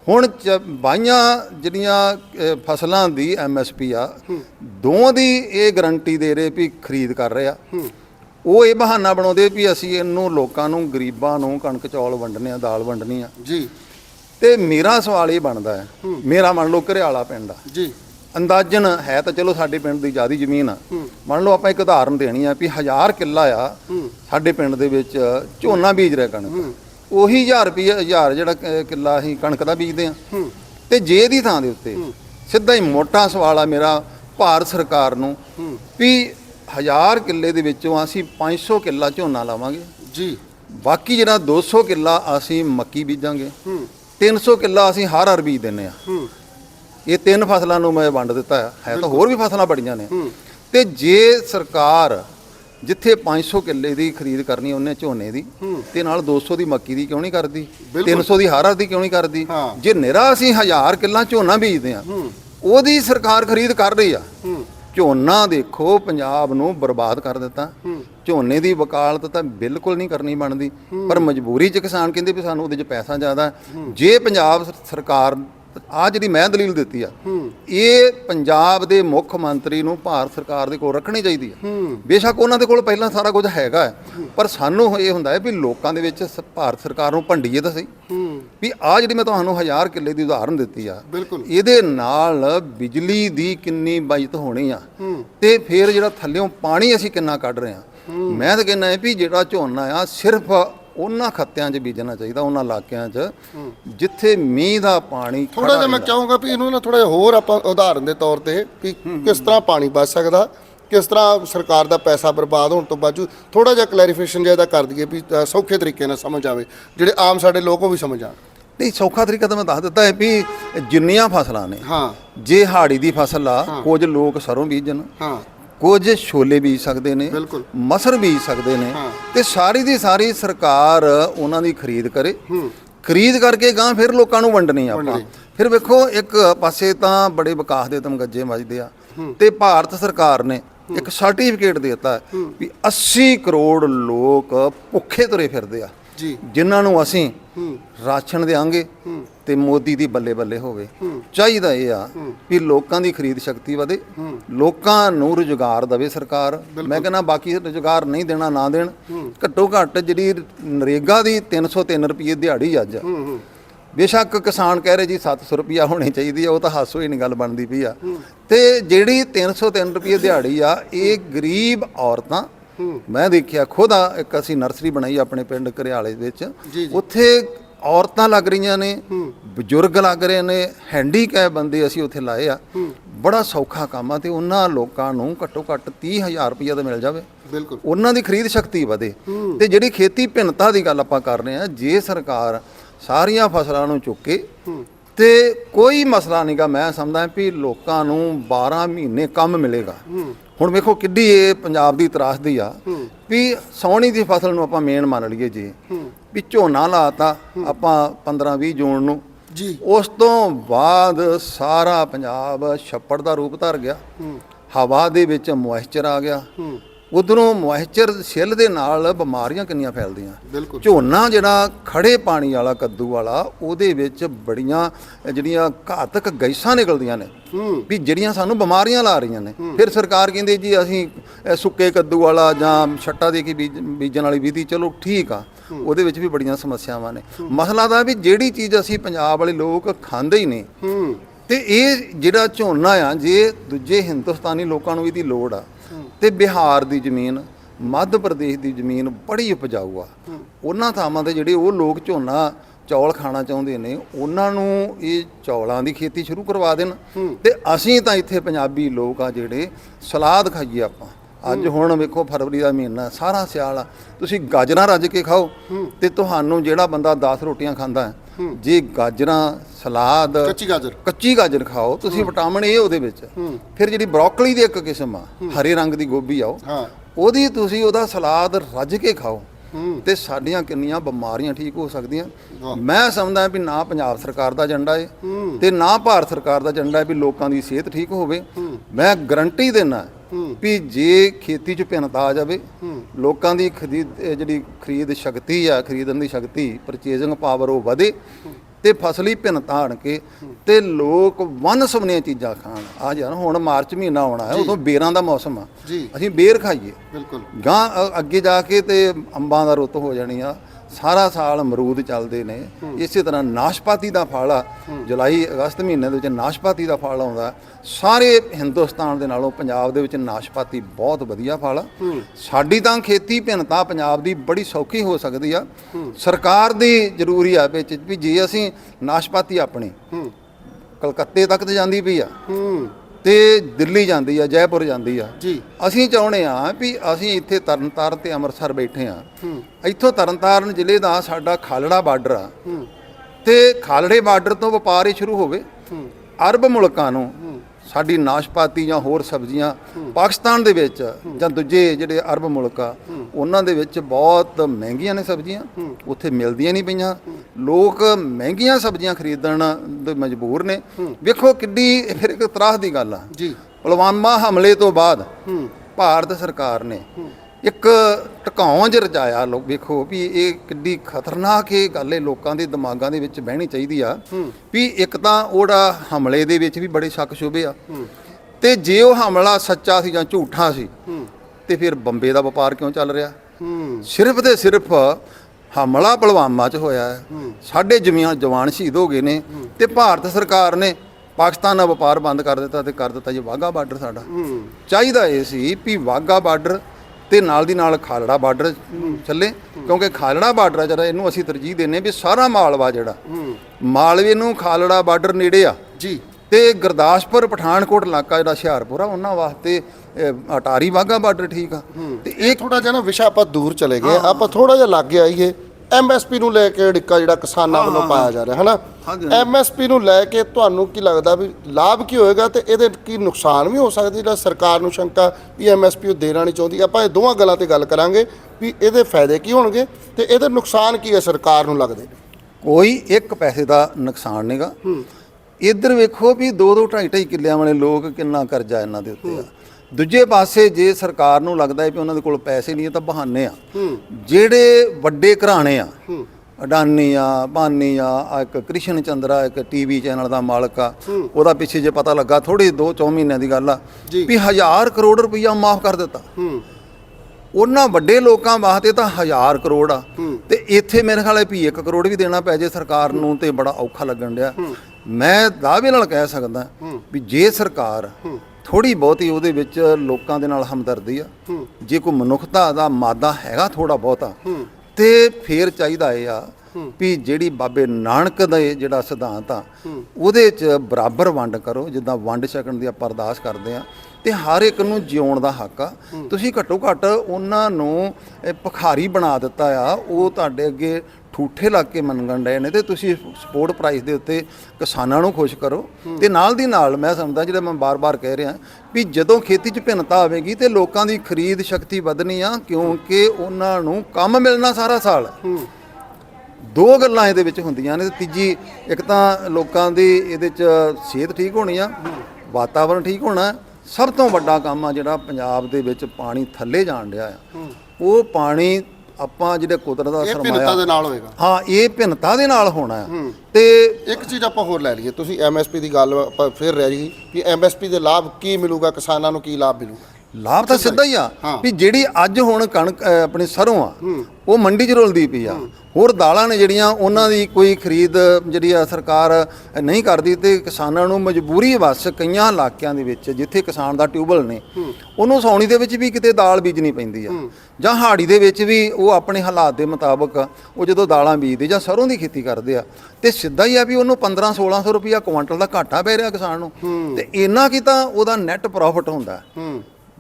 ਹੁਣ ਚ- ਬਾਈਆਂ ਜਿਹੜੀਆਂ ਅਹ, ਫਸਲਾਂ ਦੀ ਐਮਐਸਪੀ ਆ ਦੋਵਾਂ ਦੀ ਇਹ ਗਰੰਟੀ ਦੇ ਰਹੇ ਵੀ ਖਰੀਦ ਕਰ ਰਹੇ ਆ। ਉਹ ਇਹ ਬਹਾਨਾ ਬਣਾਉਂਦੇ ਵੀ ਅਸੀਂ ਇਹਨੂੰ ਲੋਕਾਂ ਨੂੰ ਗਰੀਬਾਂ ਨੂੰ ਕਣਕ ਚੌਲ ਵੰਡਣੇ ਆ ਦਾਲ ਵੰਡਣੀ ਆ। ਜੀ। ਤੇ ਮੇਰਾ ਸਵਾਲ ਇਹ ਬਣਦਾ ਹੈ ਮੇਰਾ ਮੰਨ ਲਓ ਘਰਿਆਲਾ ਪਿੰਡ ਆ। ਜੀ। ਅੰਦਾਜ਼ਨ ਹੈ ਤਾਂ ਚਲੋ ਸਾਡੇ ਪਿੰਡ ਦੀ ਜਿਆਦੀ ਜ਼ਮੀਨ ਆ। ਮੰਨ ਲਓ ਆਪਾਂ ਇੱਕ ਉਦਾਹਰਨ ਦੇਣੀ ਆ ਵੀ ਹਜ਼ਾਰ ਕਿੱਲਾ ਆ ਸਾਡੇ ਪਿੰਡ ਦੇ ਵਿੱਚ ਝੋਨਾ ਬੀਜ ਰਿਹਾ ਕਣਕ। ਉਹੀ 1000 ਰੁਪਏ 1000 ਜਿਹੜਾ ਕਿੱਲਾ ਅਸੀਂ ਕਣਕ ਦਾ ਬੀਜਦੇ ਆ। ਤੇ ਜੇ ਦੀ ਥਾਂ ਦੇ ਉੱਤੇ ਸਿੱਧਾ ਹੀ ਮੋਟਾ ਸਵਾਲ ਆ ਮੇਰਾ ਭਾਰਤ ਸਰਕਾਰ ਨੂੰ ਵੀ ਹਜ਼ਾਰ ਕਿੱਲੇ ਦੇ ਵਿੱਚੋਂ ਅਸੀਂ 500 ਕਿੱਲਾ ਝੋਨਾ ਲਾਵਾਂਗੇ। ਜੀ। ਬਾਕੀ ਜਿਹੜਾ 200 ਕਿੱਲਾ ਅਸੀਂ ਮੱਕੀ ਬੀਜਾਂਗੇ। 300 ਕਿੱਲਾ ਅਸੀਂ ਹਰ ਹਰ ਬੀਜ ਦਿੰਨੇ ਆ ਇਹ ਤਿੰਨ ਫਸਲਾਂ ਨੂੰ ਮੈਂ ਵੰਡ ਦਿੱਤਾ ਹੈ। ਹੈ ਤਾਂ ਹੋਰ ਵੀ ਫਸਲਾਂ ਬੜੀਆਂ ਨੇ। ਤੇ ਜੇ ਸਰਕਾਰ ਜਿੱਥੇ 500 ਕਿੱਲੇ ਦੀ ਖਰੀਦ ਕਰਨੀ ਉਹਨੇ ਝੋਨੇ ਦੀ ਤੇ ਨਾਲ 200 ਦੀ ਮੱਕੀ ਦੀ ਕਿਉਂ ਨਹੀਂ ਕਰਦੀ? 300 ਦੀ ਹਰ ਹਰ ਦੀ ਕਿਉਂ ਨਹੀਂ ਕਰਦੀ? ਹਾਂ। ਜੇ ਨਿਰਾ ਅਸੀਂ 1000 ਕਿੱਲਾ ਝੋਨਾ ਬੀਜਦੇ ਆ ਉਹਦੀ ਸਰਕਾਰ ਖਰੀਦ ਕਰ ਰਹੀ ਆ। ਝੋਨਾ ਦੇਖੋ ਪੰਜਾਬ ਨੂੰ ਬਰਬਾਦ ਕਰ ਦਿੱਤਾ। ਝੋਨੇ ਦੀ ਵਕਾਲਤ ਤਾਂ ਬਿਲਕੁਲ ਨਹੀਂ ਕਰਨੀ ਬਣਦੀ। ਪਰ ਮਜਬੂਰੀ 'ਚ ਕਿਸਾਨ ਕਹਿੰਦੇ ਵੀ ਸਾਨੂੰ ਉਹਦੇ 'ਚ ਪੈਸਾ ਜ਼ਿਆਦਾ। ਜੇ ਪੰਜਾਬ ਸਰਕਾਰ ਆ ਜਿਹੜੀ ਮੈਂ ਦਲੀਲ ਦਿੱਤੀ ਆ ਇਹ ਪੰਜਾਬ ਦੇ ਮੁੱਖ ਮੰਤਰੀ ਨੂੰ ਭਾਰਤ ਸਰਕਾਰ ਦੇ ਕੋਲ ਰੱਖਣੀ ਚਾਹੀਦੀ ਆ। ਬੇਸ਼ੱਕ ਉਹਨਾਂ ਦੇ ਕੋਲ ਪਹਿਲਾਂ ਸਾਰਾ ਕੁਝ ਹੈਗਾ ਪਰ ਸਾਨੂੰ ਇਹ ਹੁੰਦਾ ਹੈ ਵੀ ਲੋਕਾਂ ਦੇ ਵਿੱਚ ਭਾਰਤ ਸਰਕਾਰ ਨੂੰ ਭੰਡੀਏ ਤਾਂ ਸਹੀ। ਵੀ ਆ ਜਿਹੜੀ ਮੈਂ ਤੁਹਾਨੂੰ ਹਜ਼ਾਰ ਕਿੱਲੇ ਦੀ ਉਦਾਹਰਨ ਦਿੱਤੀ ਆ ਬਿਲਕੁਲ। ਇਹਦੇ ਨਾਲ ਬਿਜਲੀ ਦੀ ਕਿੰਨੀ ਬਚਤ ਹੋਣੀ ਆ। ਤੇ ਫਿਰ ਜਿਹੜਾ ਥੱਲਿਓਂ ਪਾਣੀ ਅਸੀਂ ਕਿੰਨਾ ਕੱਢ ਰਹੇ ਆ। ਮੈਂ ਤਾਂ ਕਹਿੰਦਾ ਵੀ ਜਿਹੜਾ ਝੋਨਾ ਆ ਸਿਰਫ ਉਹਨਾਂ ਖੱਤਿਆਂ 'ਚ ਬੀਜਣਾ ਚਾਹੀਦਾ ਉਹਨਾਂ ਇਲਾਕਿਆਂ 'ਚ ਜਿੱਥੇ ਮੀਂਹ ਦਾ ਪਾਣੀ ਥੋੜਾ ਜਿਹਾ ਮੈਂ। ਚਾਹੂੰਗਾ ਵੀ ਇਹਨੂੰ ਨਾ ਥੋੜਾ ਜਿਹਾ ਹੋਰ ਆਪਾਂ ਉਦਾਹਰਨ ਦੇ ਤੌਰ ਤੇ ਵੀ ਕਿਸ ਤਰ੍ਹਾਂ ਪਾਣੀ ਬਚ ਸਕਦਾ ਕਿਸ ਤਰ੍ਹਾਂ ਸਰਕਾਰ ਦਾ ਪੈਸਾ ਬਰਬਾਦ ਹੋਣ ਤੋਂ ਬਾਜੂ ਥੋੜਾ ਜਿਹਾ ਕਲੈਰੀਫਿਕੇਸ਼ਨ ਇਹਦਾ ਕਰ ਦਈਏ ਵੀ ਸੌਖੇ ਤਰੀਕੇ ਨਾਲ ਸਮਝ ਆਵੇ ਜਿਹੜੇ ਆਮ ਸਾਡੇ ਲੋਕ ਉਹ ਵੀ ਸਮਝ ਆਣ। ਨਹੀਂ ਸੌਖਾ ਤਰੀਕਾ ਤਾਂ ਮੈਂ ਦੱਸ ਦਿੱਤਾ ਹੈ ਵੀ ਜਿੰਨੀਆਂ ਫਸਲਾਂ ਨੇ ਹਾਂ। ਜੇ ਹਾੜੀ ਦੀ ਫਸਲ ਆ ਕੁਝ ਲੋਕ ਸਰੋਂ ਬੀਜਣ ਹਾਂ। ਕੁਝ ਛੋਲੇ ਬੀਜ ਸਕਦੇ ਨੇ ਬਿਲਕੁਲ। ਮਸਰ ਬੀਜ ਸਕਦੇ ਨੇ। ਤੇ ਸਾਰੀ ਦੀ ਸਾਰੀ ਸਰਕਾਰ ਉਹਨਾਂ ਦੀ ਖਰੀਦ ਕਰੇ। ਖਰੀਦ ਕਰਕੇ ਗਾਂ ਫਿਰ ਲੋਕਾਂ ਨੂੰ ਵੰਡਣੀ ਆ ਆਪਾਂ। ਫਿਰ ਵੇਖੋ ਇੱਕ ਪਾਸੇ ਤਾਂ ਬੜੇ ਵਿਕਾਸ ਦੇ ਤਮਗੱਜੇ ਵੱਜਦੇ ਆ ਤੇ ਭਾਰਤ ਸਰਕਾਰ ਨੇ ਇੱਕ ਸਰਟੀਫਿਕੇਟ ਦਿੱਤਾ ਹੈ ਵੀ 80 ਕਰੋੜ ਲੋਕ ਭੁੱਖੇ ਤੁਰੇ ਫਿਰਦੇ ਆ। ਜੀ। ਜਿਨ੍ਹਾਂ ਨੂੰ ਅਸੀਂ ਰਾਸ਼ਨ ਦੇਾਂਗੇ ਤੇ ਮੋਦੀ ਦੀ ਬੱਲੇ ਬੱਲੇ ਹੋਵੇ। ਚਾਹੀਦਾ ਇਹ ਆ ਵੀ ਲੋਕਾਂ ਦੀ ਖਰੀਦ ਸ਼ਕਤੀ ਵਧੇ। ਲੋਕਾਂ ਨੂੰ ਰੁਜ਼ਗਾਰ ਦੇਵੇ ਸਰਕਾਰ। ਮੈਂ ਕਹਿੰਦਾ ਬਾਕੀ ਰੁਜ਼ਗਾਰ ਨਹੀਂ ਦੇਣਾ ਨਾ ਦੇਣ। ਘੱਟੋ ਘੱਟ ਜਿਹੜੀ ਨਰੇਗਾ ਦੀ 303 ਰੁਪਏ ਦਿਹਾੜੀ ਅੱਜ ਆ। ਬੇਸ਼ੱਕ ਕਿਸਾਨ ਕਹਿ ਰਹੇ ਜੀ 700 ਰੁਪਿਆ ਹੋਣੀ ਚਾਹੀਦੀ ਆ ਉਹ ਤਾਂ ਹਾਸੋ ਹੀ ਨਹੀਂ ਗੱਲ ਬਣਦੀ ਪਈ ਆ। ਤੇ ਜਿਹੜੀ 303 ਰੁਪਏ ਦਿਹਾੜੀ ਆ ਇਹ ਗਰੀਬ ਔਰਤਾਂ ਮੈਂ ਦੇਖਿਆ ਖੁਦ ਆ ਇੱਕ ਅਸੀਂ ਨਰਸਰੀ ਬਣਾਈ ਆਪਣੇ ਪਿੰਡ ਘਰਿਆਲੇ ਵਿੱਚ। ਉੱਥੇ ਔਰਤਾਂ ਲੱਗ ਰਹੀਆਂ ਨੇ ਬਜ਼ੁਰਗ ਲੱਗ ਰਹੇ ਨੇ ਹੈਂਡੀਕੈਪ ਬੰਦੇ ਅਸੀਂ ਉੱਥੇ ਲਾਏ ਆ। ਬੜਾ ਸੌਖਾ ਕੰਮ ਆ ਤੇ ਉਹਨਾਂ ਲੋਕਾਂ ਨੂੰ ਘੱਟੋ ਘੱਟ 30000 ਰੁਪਇਆ ਤਾਂ ਮਿਲ ਜਾਵੇ। ਬਿਲਕੁਲ। ਉਹਨਾਂ ਦੀ ਖਰੀਦ ਸ਼ਕਤੀ ਵਧੇ। ਤੇ ਜਿਹੜੀ ਖੇਤੀ ਭਿੰਨਤਾ ਦੀ ਗੱਲ ਆਪਾਂ ਕਰ ਰਹੇ ਹਾਂ ਜੇ ਸਰਕਾਰ ਸਾਰੀਆਂ ਫਸਲਾਂ ਨੂੰ ਚੁੱਕੇ ਤੇ ਕੋਈ ਮਸਲਾ ਨਹੀਂਗਾ ਮੈਂ ਸਮਝਦਾ ਵੀ ਲੋਕਾਂ ਨੂੰ 12 ਮਹੀਨੇ ਕੰਮ ਮਿਲੇਗਾ। ਹੁਣ ਵੇਖੋ ਕਿੱਡੀ ਇਹ ਪੰਜਾਬ ਦੀ ਤਰਾਸਦੀ ਆ ਵੀ ਸੌਣੀ ਦੀ ਫਸਲ ਨੂੰ ਆਪਾਂ ਮੇਨ ਮੰਨ ਲਈਏ ਜੀ। ਵੀ ਝੋਨਾ ਲਾਤਾ ਆਪਾਂ 15 20 ਜੂਨ ਨੂੰ। ਜੀ। ਉਸ ਤੋਂ ਬਾਅਦ ਸਾਰਾ ਪੰਜਾਬ ਛੱਪੜ ਦਾ ਰੂਪ ਧਾਰ ਗਿਆ। ਹਵਾ ਦੇ ਵਿੱਚ ਮੋਇਸਚਰ ਆ ਗਿਆ। ਉਧਰੋਂ ਮੋਇਸਚਰ ਛਿੱਲ ਦੇ ਨਾਲ ਬਿਮਾਰੀਆਂ ਕਿੰਨੀਆਂ ਫੈਲਦੀਆਂ। ਝੋਨਾ ਜਿਹੜਾ ਖੜੇ ਪਾਣੀ ਵਾਲਾ ਕੱਦੂ ਵਾਲਾ ਉਹਦੇ ਵਿੱਚ ਬੜੀਆਂ ਜਿਹੜੀਆਂ ਘਾਤਕ ਗੈਸਾਂ ਨਿਕਲਦੀਆਂ ਨੇ। ਵੀ ਜਿਹੜੀਆਂ ਸਾਨੂੰ ਬਿਮਾਰੀਆਂ ਲਾ ਰਹੀਆਂ ਨੇ। ਫਿਰ ਸਰਕਾਰ ਕਹਿੰਦੀ ਜੀ ਅਸੀਂ ਸੁੱਕੇ ਕੱਦੂ ਵਾਲਾ ਜਾਂ ਛੱਟਾ ਦੇ ਕੇ ਬੀਜ- ਬੀਜਣ ਵਾਲੀ ਵਿਧੀ ਚਲੋ ਠੀਕ ਆ। ਉਹਦੇ ਵਿੱਚ ਵੀ ਬੜੀਆਂ ਸਮੱਸਿਆਵਾਂ ਨੇ। ਮਸਲਾ ਦਾ ਵੀ ਜਿਹੜੀ ਚੀਜ਼ ਅਸੀਂ ਪੰਜਾਬ ਵਾਲੇ ਲੋਕ ਖਾਂਦੇ ਹੀ ਨਹੀਂ। ਤੇ ਇਹ ਜਿਹੜਾ ਝੋਨਾ ਆ ਜੇ ਦੂਜੇ ਹਿੰਦੁਸਤਾਨੀ ਲੋਕਾਂ ਨੂੰ ਇਹਦੀ ਲੋੜ ਆ ਤੇ ਬਿਹਾਰ ਦੀ ਜ਼ਮੀਨ ਮੱਧ ਪ੍ਰਦੇਸ਼ ਦੀ ਜ਼ਮੀਨ ਬੜੀ ਉਪਜਾਊ ਆ। ਉਹਨਾਂ ਥਾਵਾਂ ਤੇ ਜਿਹੜੇ ਉਹ ਲੋਕ ਝੋਨਾ ਚੌਲ ਖਾਣਾ ਚਾਹੁੰਦੇ ਨੇ ਉਹਨਾਂ ਨੂੰ ਇਹ ਚੌਲਾਂ ਦੀ ਖੇਤੀ ਸ਼ੁਰੂ ਕਰਵਾ ਦੇਣ। ਤੇ ਅਸੀਂ ਤਾਂ ਇੱਥੇ ਪੰਜਾਬੀ ਲੋਕ ਆ ਜਿਹੜੇ ਸਲਾਦ ਖਾਈਏ ਆਪਾਂ। ਅੱਜ ਹੁਣ ਵੇਖੋ ਫਰਵਰੀ ਦਾ ਮਹੀਨਾ ਸਾਰਾ ਸਿਆਲ ਆ। ਤੁਸੀਂ ਗਾਜਰਾਂ ਰੱਜ ਕੇ ਖਾਓ ਤੇ ਤੁਹਾਨੂੰ ਜਿਹੜਾ ਬੰਦਾ 10 ਰੋਟੀਆਂ ਖਾਂਦਾ ਹੈ ਜੇ ਗਾਜਰਾਂ ਸਲਾਦ ਕੱਚੀ ਗਾਜਰ। ਕੱਚੀ ਗਾਜਰ ਖਾਓ ਤੁਸੀਂ ਵਿਟਾਮਿਨ ਏ ਉਹਦੇ ਵਿੱਚ। ਫਿਰ ਜਿਹੜੀ ਬਰੋਕਲੀ ਦੀ ਇੱਕ ਕਿਸਮ ਆ ਹਰੇ ਰੰਗ ਦੀ ਗੋਭੀ ਆਓ ਹਾਂ। ਉਹਦੀ ਤੁਸੀਂ ਉਹਦਾ ਸਲਾਦ ਰੱਜ ਕੇ ਖਾਓ। ਤੇ ਸਾਡੀਆਂ ਕਿੰਨੀਆਂ ਬਿਮਾਰੀਆਂ ਠੀਕ ਹੋ ਸਕਦੀਆਂ। ਮੈਂ ਸਮਝਦਾ ਵੀ ਨਾ ਪੰਜਾਬ ਸਰਕਾਰ ਦਾ ਏਜੰਡਾ ਹੈ। ਤੇ ਨਾ ਭਾਰਤ ਸਰਕਾਰ ਦਾ ਏਜੰਡਾ ਹੈ ਵੀ ਲੋਕਾਂ ਦੀ ਸਿਹਤ ਠੀਕ ਹੋਵੇ। ਮੈਂ ਗਰੰਟੀ ਦੇਣਾ ਵੀ ਜੇ ਖੇਤੀ 'ਚ ਭਿੰਨਤਾ ਆ ਜਾਵੇ ਲੋਕਾਂ ਦੀ ਖਰੀਦ ਇਹ ਜਿਹੜੀ ਖਰੀਦ ਸ਼ਕਤੀ ਆ ਖਰੀਦਣ ਦੀ ਸ਼ਕਤੀ ਪਰਚੇਜ਼ਿੰਗ ਪਾਵਰ ਉਹ ਵਧੇ ਤੇ ਫਸਲੀ ਭਿੰਨਤਾ ਆਣ ਕੇ ਤੇ ਲੋਕ ਵੰਨ ਸੁਵੰਨੀਆਂ ਚੀਜ਼ਾਂ ਖਾਣ। ਆ ਯਾਰ ਹੁਣ ਮਾਰਚ ਮਹੀਨਾ ਆਉਣਾ ਹੈ ਉਦੋਂ ਬੇਰਾਂ ਦਾ ਮੌਸਮ ਆ। ਜੀ। ਅਸੀਂ ਬੇਰ ਖਾਈਏ। ਬਿਲਕੁਲ। ਗਾਂ ਅ- ਅੱਗੇ ਜਾ ਕੇ ਤੇ ਅੰਬਾਂ ਦਾ ਰੁੱਤ ਹੋ ਜਾਣੀ ਆ। ਸਾਰਾ ਸਾਲ ਅਮਰੂਦ ਚੱਲਦੇ ਨੇ। ਇਸੇ ਤਰ੍ਹਾਂ ਨਾਸ਼ਪਾਤੀ ਦਾ ਫਲ ਆ ਜੁਲਾਈ ਅਗਸਤ ਮਹੀਨੇ ਦੇ ਵਿੱਚ ਨਾਸ਼ਪਾਤੀ ਦਾ ਫਲ ਆਉਂਦਾ। ਸਾਰੇ ਹਿੰਦੁਸਤਾਨ ਦੇ ਨਾਲੋਂ ਪੰਜਾਬ ਦੇ ਵਿੱਚ ਨਾਸ਼ਪਾਤੀ ਬਹੁਤ ਵਧੀਆ ਫਲ। ਆ ਸਾਡੀ ਤਾਂ ਖੇਤੀ ਭਿੰਨਤਾ ਪੰਜਾਬ ਦੀ ਬੜੀ ਸੌਖੀ ਹੋ ਸਕਦੀ ਆ। ਸਰਕਾਰ ਦੀ ਜ਼ਰੂਰੀ ਆ ਵਿੱਚ ਵੀ ਜੇ ਅਸੀਂ ਨਾਸ਼ਪਾਤੀ ਆਪਣੀ ਕਲਕੱਤੇ ਤੱਕ ਤੇ ਜਾਂਦੀ ਪਈ ਆ। ਤੇ ਦਿੱਲੀ ਜਾਂਦੀ ਆ ਜੈਪੁਰ ਜਾਂਦੀ ਆ। ਜੀ। ਅਸੀਂ ਚਾਹੁੰਦੇ ਆ ਵੀ ਅਸੀਂ ਇੱਥੇ ਤਰਨਤਾਰਨ ਤੇ ਅੰਮ੍ਰਿਤਸਰ ਬੈਠੇ ਆ। ਇੱਥੋਂ ਤਰਨਤਾਰਨ ਜ਼ਿਲ੍ਹੇ ਦਾ ਸਾਡਾ ਖਾਲੜਾ ਬਾਰਡਰ ਆ। ਤੇ ਖਾਲੜੇ ਬਾਰਡਰ ਤੋਂ ਵਪਾਰ ਹੀ ਸ਼ੁਰੂ ਹੋਵੇ। ਅਰਬ ਮੁਲਕਾਂ ਨੂੰ ਸਾਡੀ ਨਾਸ਼ਪਾਤੀ ਜਾਂ ਹੋਰ ਸਬਜ਼ੀਆਂ ਪਾਕਿਸਤਾਨ ਦੇ ਵਿੱਚ ਜਾਂ ਦੂਜੇ ਜਿਹੜੇ ਅਰਬ ਮੁਲਕ ਆ ਉਹਨਾਂ ਦੇ ਵਿੱਚ ਬਹੁਤ ਮਹਿੰਗੀਆਂ ਨੇ ਸਬਜ਼ੀਆਂ। ਉੱਥੇ ਮਿਲਦੀਆਂ ਨਹੀਂ ਪਈਆਂ। ਲੋਕ ਮਹਿੰਗੀਆਂ ਸਬਜ਼ੀਆਂ ਖਰੀਦਣ ਦੇ ਮਜਬੂਰ ਨੇ। ਵੇਖੋ ਕਿੱਡੀ ਫਿਰ ਇੱਕ ਤਰਾਹ ਦੀ ਗੱਲ ਆ। ਜੀ। ਪੁਲਵਾਮਾ ਹਮਲੇ ਤੋਂ ਬਾਅਦ ਭਾਰਤ ਸਰਕਾਰ ਨੇ ਇੱਕ ਟਿਕਾਉਂ ਜ ਰਚਾਇਆ ਲੋਕ ਵੇਖੋ ਵੀ ਇਹ ਕਿੱਡੀ ਖਤਰਨਾਕ ਇਹ ਗੱਲ ਹੈ ਲੋਕਾਂ ਦੇ ਦਿਮਾਗਾਂ ਦੇ ਵਿੱਚ ਬਹਿਣੀ ਚਾਹੀਦੀ ਆ ਵੀ ਇੱਕ ਤਾਂ ਉਹਦਾ ਹਮਲੇ ਦੇ ਵਿੱਚ ਵੀ ਬੜੇ ਸ਼ੱਕ ਸ਼ੁਬੇ ਆ। ਤੇ ਜੇ ਉਹ ਹਮਲਾ ਸੱਚਾ ਸੀ ਜਾਂ ਝੂਠਾ ਸੀ ਤੇ ਫਿਰ ਬੰਬੇ ਦਾ ਵਪਾਰ ਕਿਉਂ ਚੱਲ ਰਿਹਾ? ਸਿਰਫ ਤੇ ਸਿਰਫ ਹਮਲਾ ਪੁਲਵਾਮਾ 'ਚ ਹੋਇਆ ਹੈ। ਸਾਡੇ ਜਮੀਆਂ ਜਵਾਨ ਸ਼ਹੀਦ ਹੋ ਗਏ ਨੇ ਤੇ ਭਾਰਤ ਸਰਕਾਰ ਨੇ ਪਾਕਿਸਤਾਨ ਨਾਲ ਵਪਾਰ ਬੰਦ ਕਰ ਦਿੱਤਾ ਤੇ ਕਰ ਦਿੱਤਾ ਜੀ ਵਾਗਾ ਬਾਰਡਰ ਸਾਡਾ। ਚਾਹੀਦਾ ਇਹ ਸੀ ਵੀ ਵਾਗਾ ਬਾਰਡਰ ਤੇ ਨਾਲ ਦੀ ਨਾਲ ਖਾਲੜਾ ਬਾਰਡਰ ਚੱਲੇ ਕਿਉਂਕਿ ਖਾਲੜਾ ਬਾਰਡਰ ਜਿਹੜਾ ਇਹਨੂੰ ਅਸੀਂ ਤਰਜੀਹ ਦਿੰਨੇ ਵੀ ਸਾਰਾ ਮਾਲਵਾ ਜਿਹੜਾ। ਮਾਲਵੇ ਨੂੰ ਖਾਲੜਾ ਬਾਰਡਰ ਨੇੜੇ ਆ। ਜੀ। ਤੇ ਗੁਰਦਾਸਪੁਰ ਪਠਾਨਕੋਟ ਇਲਾਕਾ ਜਿਹੜਾ ਹੁਸ਼ਿਆਰਪੁਰ ਆ ਉਹਨਾਂ ਵਾਸਤੇ ਅਟਾਰੀ ਵਾਗਾ ਬਾਰਡਰ ਠੀਕ ਆ। ਤੇ ਇਹ ਥੋੜਾ ਜਿਹਾ ਨਾ ਵਿਸ਼ਾ ਆਪਾਂ ਦੂਰ ਚਲੇ ਗਏ ਆਪਾਂ ਥੋੜਾ ਜਿਹਾ ਲੱਗ ਆਈਏ। ਐਮਐਸਪੀ ਨੂੰ ਲੈ ਕੇ ਡਿੱਕਾ ਜਿਹੜਾ ਕਿਸਾਨਾਂ ਵੱਲੋਂ ਪਾਇਆ ਜਾ ਰਿਹਾ ਹੈ ਨਾ ਐਮਐਸਪੀ ਨੂੰ ਲੈ ਕੇ ਤੁਹਾਨੂੰ ਕੀ ਲੱਗਦਾ ਵੀ ਲਾਭ ਕੀ ਹੋਏਗਾ ਤੇ ਇਹਦੇ ਕੀ ਨੁਕਸਾਨ ਵੀ ਹੋ ਸਕਦਾ ਜਿਹੜਾ ਸਰਕਾਰ ਨੂੰ ਸ਼ੰਕਾ ਵੀ ਐਮਐਸਪੀ ਉਹ ਦੇਣਾ ਨਹੀਂ ਚਾਹੁੰਦੀ। ਆਪਾਂ ਇਹ ਦੋਵਾਂ ਗੱਲਾਂ ਤੇ ਗੱਲ ਕਰਾਂਗੇ ਵੀ ਇਹਦੇ ਫਾਇਦੇ ਕੀ ਹੋਣਗੇ ਤੇ ਇਹਦੇ ਨੁਕਸਾਨ ਕੀ ਹੈ ਸਰਕਾਰ ਨੂੰ ਲੱਗਦੇ? ਕੋਈ ਇੱਕ ਪੈਸੇ ਦਾ ਨੁਕਸਾਨ ਨਹੀਂਗਾ ਇੱਧਰ ਵੇਖੋ ਵੀ 2 2 2.5 2.5 ਕਿੱਲਿਆਂ ਵਾਲੇ ਲੋਕ ਕਿੰਨਾ ਕਰਜ਼ਾ ਇਹਨਾਂ ਦੇ ਉੱਤੇ ਆ। ਦੂਜੇ ਪਾਸੇ ਜੇ ਸਰਕਾਰ ਨੂੰ ਲੱਗਦਾ ਹੈ ਵੀ ਉਹਨਾਂ ਦੇ ਕੋਲ ਪੈਸੇ ਨਹੀਂ ਹੈ ਤਾਂ ਬਹਾਨੇ ਆ। ਜਿਹੜੇ ਵੱਡੇ ਘਰਾਣੇ ਆ ਅਡਾਨੀ ਆ ਬਾਨੀ ਆ ਇੱਕ ਕ੍ਰਿਸ਼ਨ ਚੰਦਰਾ ਇੱਕ ਟੀਵੀ ਚੈਨਲ ਦਾ ਮਾਲਕ ਆ ਉਹਦਾ ਪਿੱਛੇ ਜੇ ਪਤਾ ਲੱਗਾ ਥੋੜੀ 2 4 ਮਹੀਨਿਆਂ ਦੀ ਗੱਲ ਆ। ਵੀ ਹਜ਼ਾਰ ਕਰੋੜ ਰੁਪਈਆ ਮਾਫ ਕਰ ਦਿੱਤਾ। ਉਹਨਾਂ ਵੱਡੇ ਲੋਕਾਂ ਵਾਸਤੇ ਤਾਂ ਹਜ਼ਾਰ ਕਰੋੜ ਆ। ਤੇ ਇੱਥੇ ਮੇਰੇ ਖਿਆਲ ਹੈ ਵੀ 1 ਕਰੋੜ ਵੀ ਦੇਣਾ ਪੈ ਜੇ ਸਰਕਾਰ ਨੂੰ ਤੇ ਬੜਾ ਔਖਾ ਲੱਗਣ ਡਿਆ। ਮੈਂ ਦਾਅਵੇ ਨਾਲ ਕਹਿ ਸਕਦਾ ਵੀ ਜੇ ਸਰਕਾਰ ਥੋੜੀ ਬਹੁਤੀ ਉਹਦੇ ਵਿੱਚ ਲੋਕਾਂ ਦੇ ਨਾਲ ਹਮਦਰਦੀ ਆ ਜੇ ਕੋਈ ਮਨੁੱਖਤਾ ਦਾ ਮਾਦਾ ਹੈਗਾ ਥੋੜਾ ਬਹੁਤਾ ਤੇ ਫੇਰ ਚਾਹੀਦਾ ਇਹ ਆ ਵੀ ਜਿਹੜੀ ਬਾਬੇ ਨਾਨਕ ਦਾ ਜਿਹੜਾ ਸਿਧਾਂਤ ਆ ਉਹਦੇ ਚ ਬਰਾਬਰ ਵੰਡ ਕਰੋ ਜਿੱਦਾਂ ਵੰਡ ਛਕਣ ਦੀ ਆਪਾਂ ਅਰਦਾਸ ਕਰਦੇ ਆ ਤੇ ਹਰ ਇੱਕ ਨੂੰ ਜਿਉਣ ਦਾ ਹੱਕ ਆ। ਤੁਸੀਂ ਘੱਟੋ ਘੱਟ ਉਹਨਾਂ ਨੂੰ ਭਿਖਾਰੀ ਬਣਾ ਦਿੱਤਾ ਆ ਉਹ ਤੁਹਾਡੇ ਅੱਗੇ ਠੂਠੇ ਲੱਗ ਕੇ ਮੰਗਣ ਡਏ ਨੇ ਤੇ ਤੁਸੀਂ ਸਪੋਰਟ ਪ੍ਰਾਈਸ ਦੇ ਉੱਤੇ ਕਿਸਾਨਾਂ ਨੂੰ ਖੁਸ਼ ਕਰੋ ਤੇ ਨਾਲ ਦੀ ਨਾਲ ਮੈਂ ਸਮਝਦਾ ਜਿਹੜਾ ਮੈਂ ਬਾਰ-ਬਾਰ ਕਹਿ ਰਿਹਾ ਵੀ ਜਦੋਂ ਖੇਤੀ 'ਚ ਭਿੰਨਤਾ ਆਵੇਗੀ ਤੇ ਲੋਕਾਂ ਦੀ ਖਰੀਦ ਸ਼ਕਤੀ ਵਧਣੀ ਆ ਕਿਉਂਕਿ ਉਹਨਾਂ ਨੂੰ ਕੰਮ ਮਿਲਣਾ ਸਾਰਾ ਸਾਲ। ਦੋ ਗੱਲਾਂ ਇਹਦੇ ਵਿੱਚ ਹੁੰਦੀਆਂ ਨੇ ਤੇ ਤੀਜੀ ਇੱਕ ਤਾਂ ਲੋਕਾਂ ਦੀ ਇਹਦੇ 'ਚ ਸਿਹਤ ਠੀਕ ਹੋਣੀ ਆ ਵਾਤਾਵਰਣ ਠੀਕ ਹੋਣਾ ਸਭ ਤੋਂ ਵੱਡਾ ਕੰਮ ਆ ਜਿਹੜਾ ਪੰਜਾਬ ਦੇ ਵਿੱਚ ਪਾਣੀ ਥੱਲੇ ਜਾਣ ਡਿਆ ਆ। ਉਹ ਪਾਣੀ ਆਪਾਂ ਜਿਹੜੇ ਕੁਦਰਤ ਦਾ ਇਹ ਭਿੰਨਤਾ ਸਰਮਾਇਆ ਦੇ ਨਾਲ ਹੋਏਗਾ। ਹਾਂ ਇਹ ਭਿੰਨਤਾ ਦੇ ਨਾਲ ਹੋਣਾ ਤੇ ਇੱਕ ਚੀਜ਼ ਆਪਾਂ ਹੋਰ ਲੈ ਲਈਏ। ਤੁਸੀਂ ਐਮਐਸਪੀ ਦੀ ਗੱਲ ਆਪਾਂ ਫਿਰ ਰਹਿ ਗਈ ਕਿ ਐਮਐਸਪੀ ਦੇ ਲਾਭ ਕੀ ਮਿਲੂਗਾ ਕਿਸਾਨਾਂ ਨੂੰ ਕੀ ਲਾਭ ਮਿਲੂਗਾ? ਲਾਭ ਤਾਂ ਸਿੱਧਾ ਹੀ ਆ। ਵੀ ਜਿਹੜੀ ਅੱਜ ਹੁਣ ਕਣਕ ਆਪਣੀ ਸਰੋਂ ਆ ਉਹ ਮੰਡੀ 'ਚ ਰੁਲਦੀ ਪਈ ਆ। ਹੋਰ ਦਾਲਾਂ ਨੇ ਜਿਹੜੀਆਂ ਉਹਨਾਂ ਦੀ ਕੋਈ ਖਰੀਦ ਜਿਹੜੀ ਆ ਸਰਕਾਰ ਨਹੀਂ ਕਰਦੀ ਤੇ ਕਿਸਾਨਾਂ ਨੂੰ ਮਜਬੂਰੀ ਵਸ ਕਈਆਂ ਇਲਾਕਿਆਂ ਦੇ ਵਿੱਚ ਜਿੱਥੇ ਕਿਸਾਨ ਦਾ ਟਿਊਬਲ ਨੇ ਉਹਨੂੰ ਸੌਣੀ ਦੇ ਵਿੱਚ ਵੀ ਕਿਤੇ ਦਾਲ ਬੀਜਣੀ ਪੈਂਦੀ ਆ। ਜਾਂ ਹਾੜੀ ਦੇ ਵਿੱਚ ਵੀ ਉਹ ਆਪਣੇ ਹਾਲਾਤ ਦੇ ਮੁਤਾਬਕ ਉਹ ਜਦੋਂ ਦਾਲਾਂ ਬੀਜਦੇ ਜਾਂ ਸਰੋਂ ਦੀ ਖੇਤੀ ਕਰਦੇ ਆ ਤੇ ਸਿੱਧਾ ਹੀ ਆ ਵੀ ਉਹਨੂੰ 15 1600 ਰੁਪਇਆ ਕੁਇੰਟਲ ਦਾ ਘਾਟਾ ਪੈ ਰਿਹਾ ਕਿਸਾਨ ਨੂੰ। ਤੇ ਇੰਨਾ ਕੀ ਤਾਂ ਉਹਦਾ ਨੈਟ ਪ੍ਰੋਫਿਟ ਹੁੰਦਾ।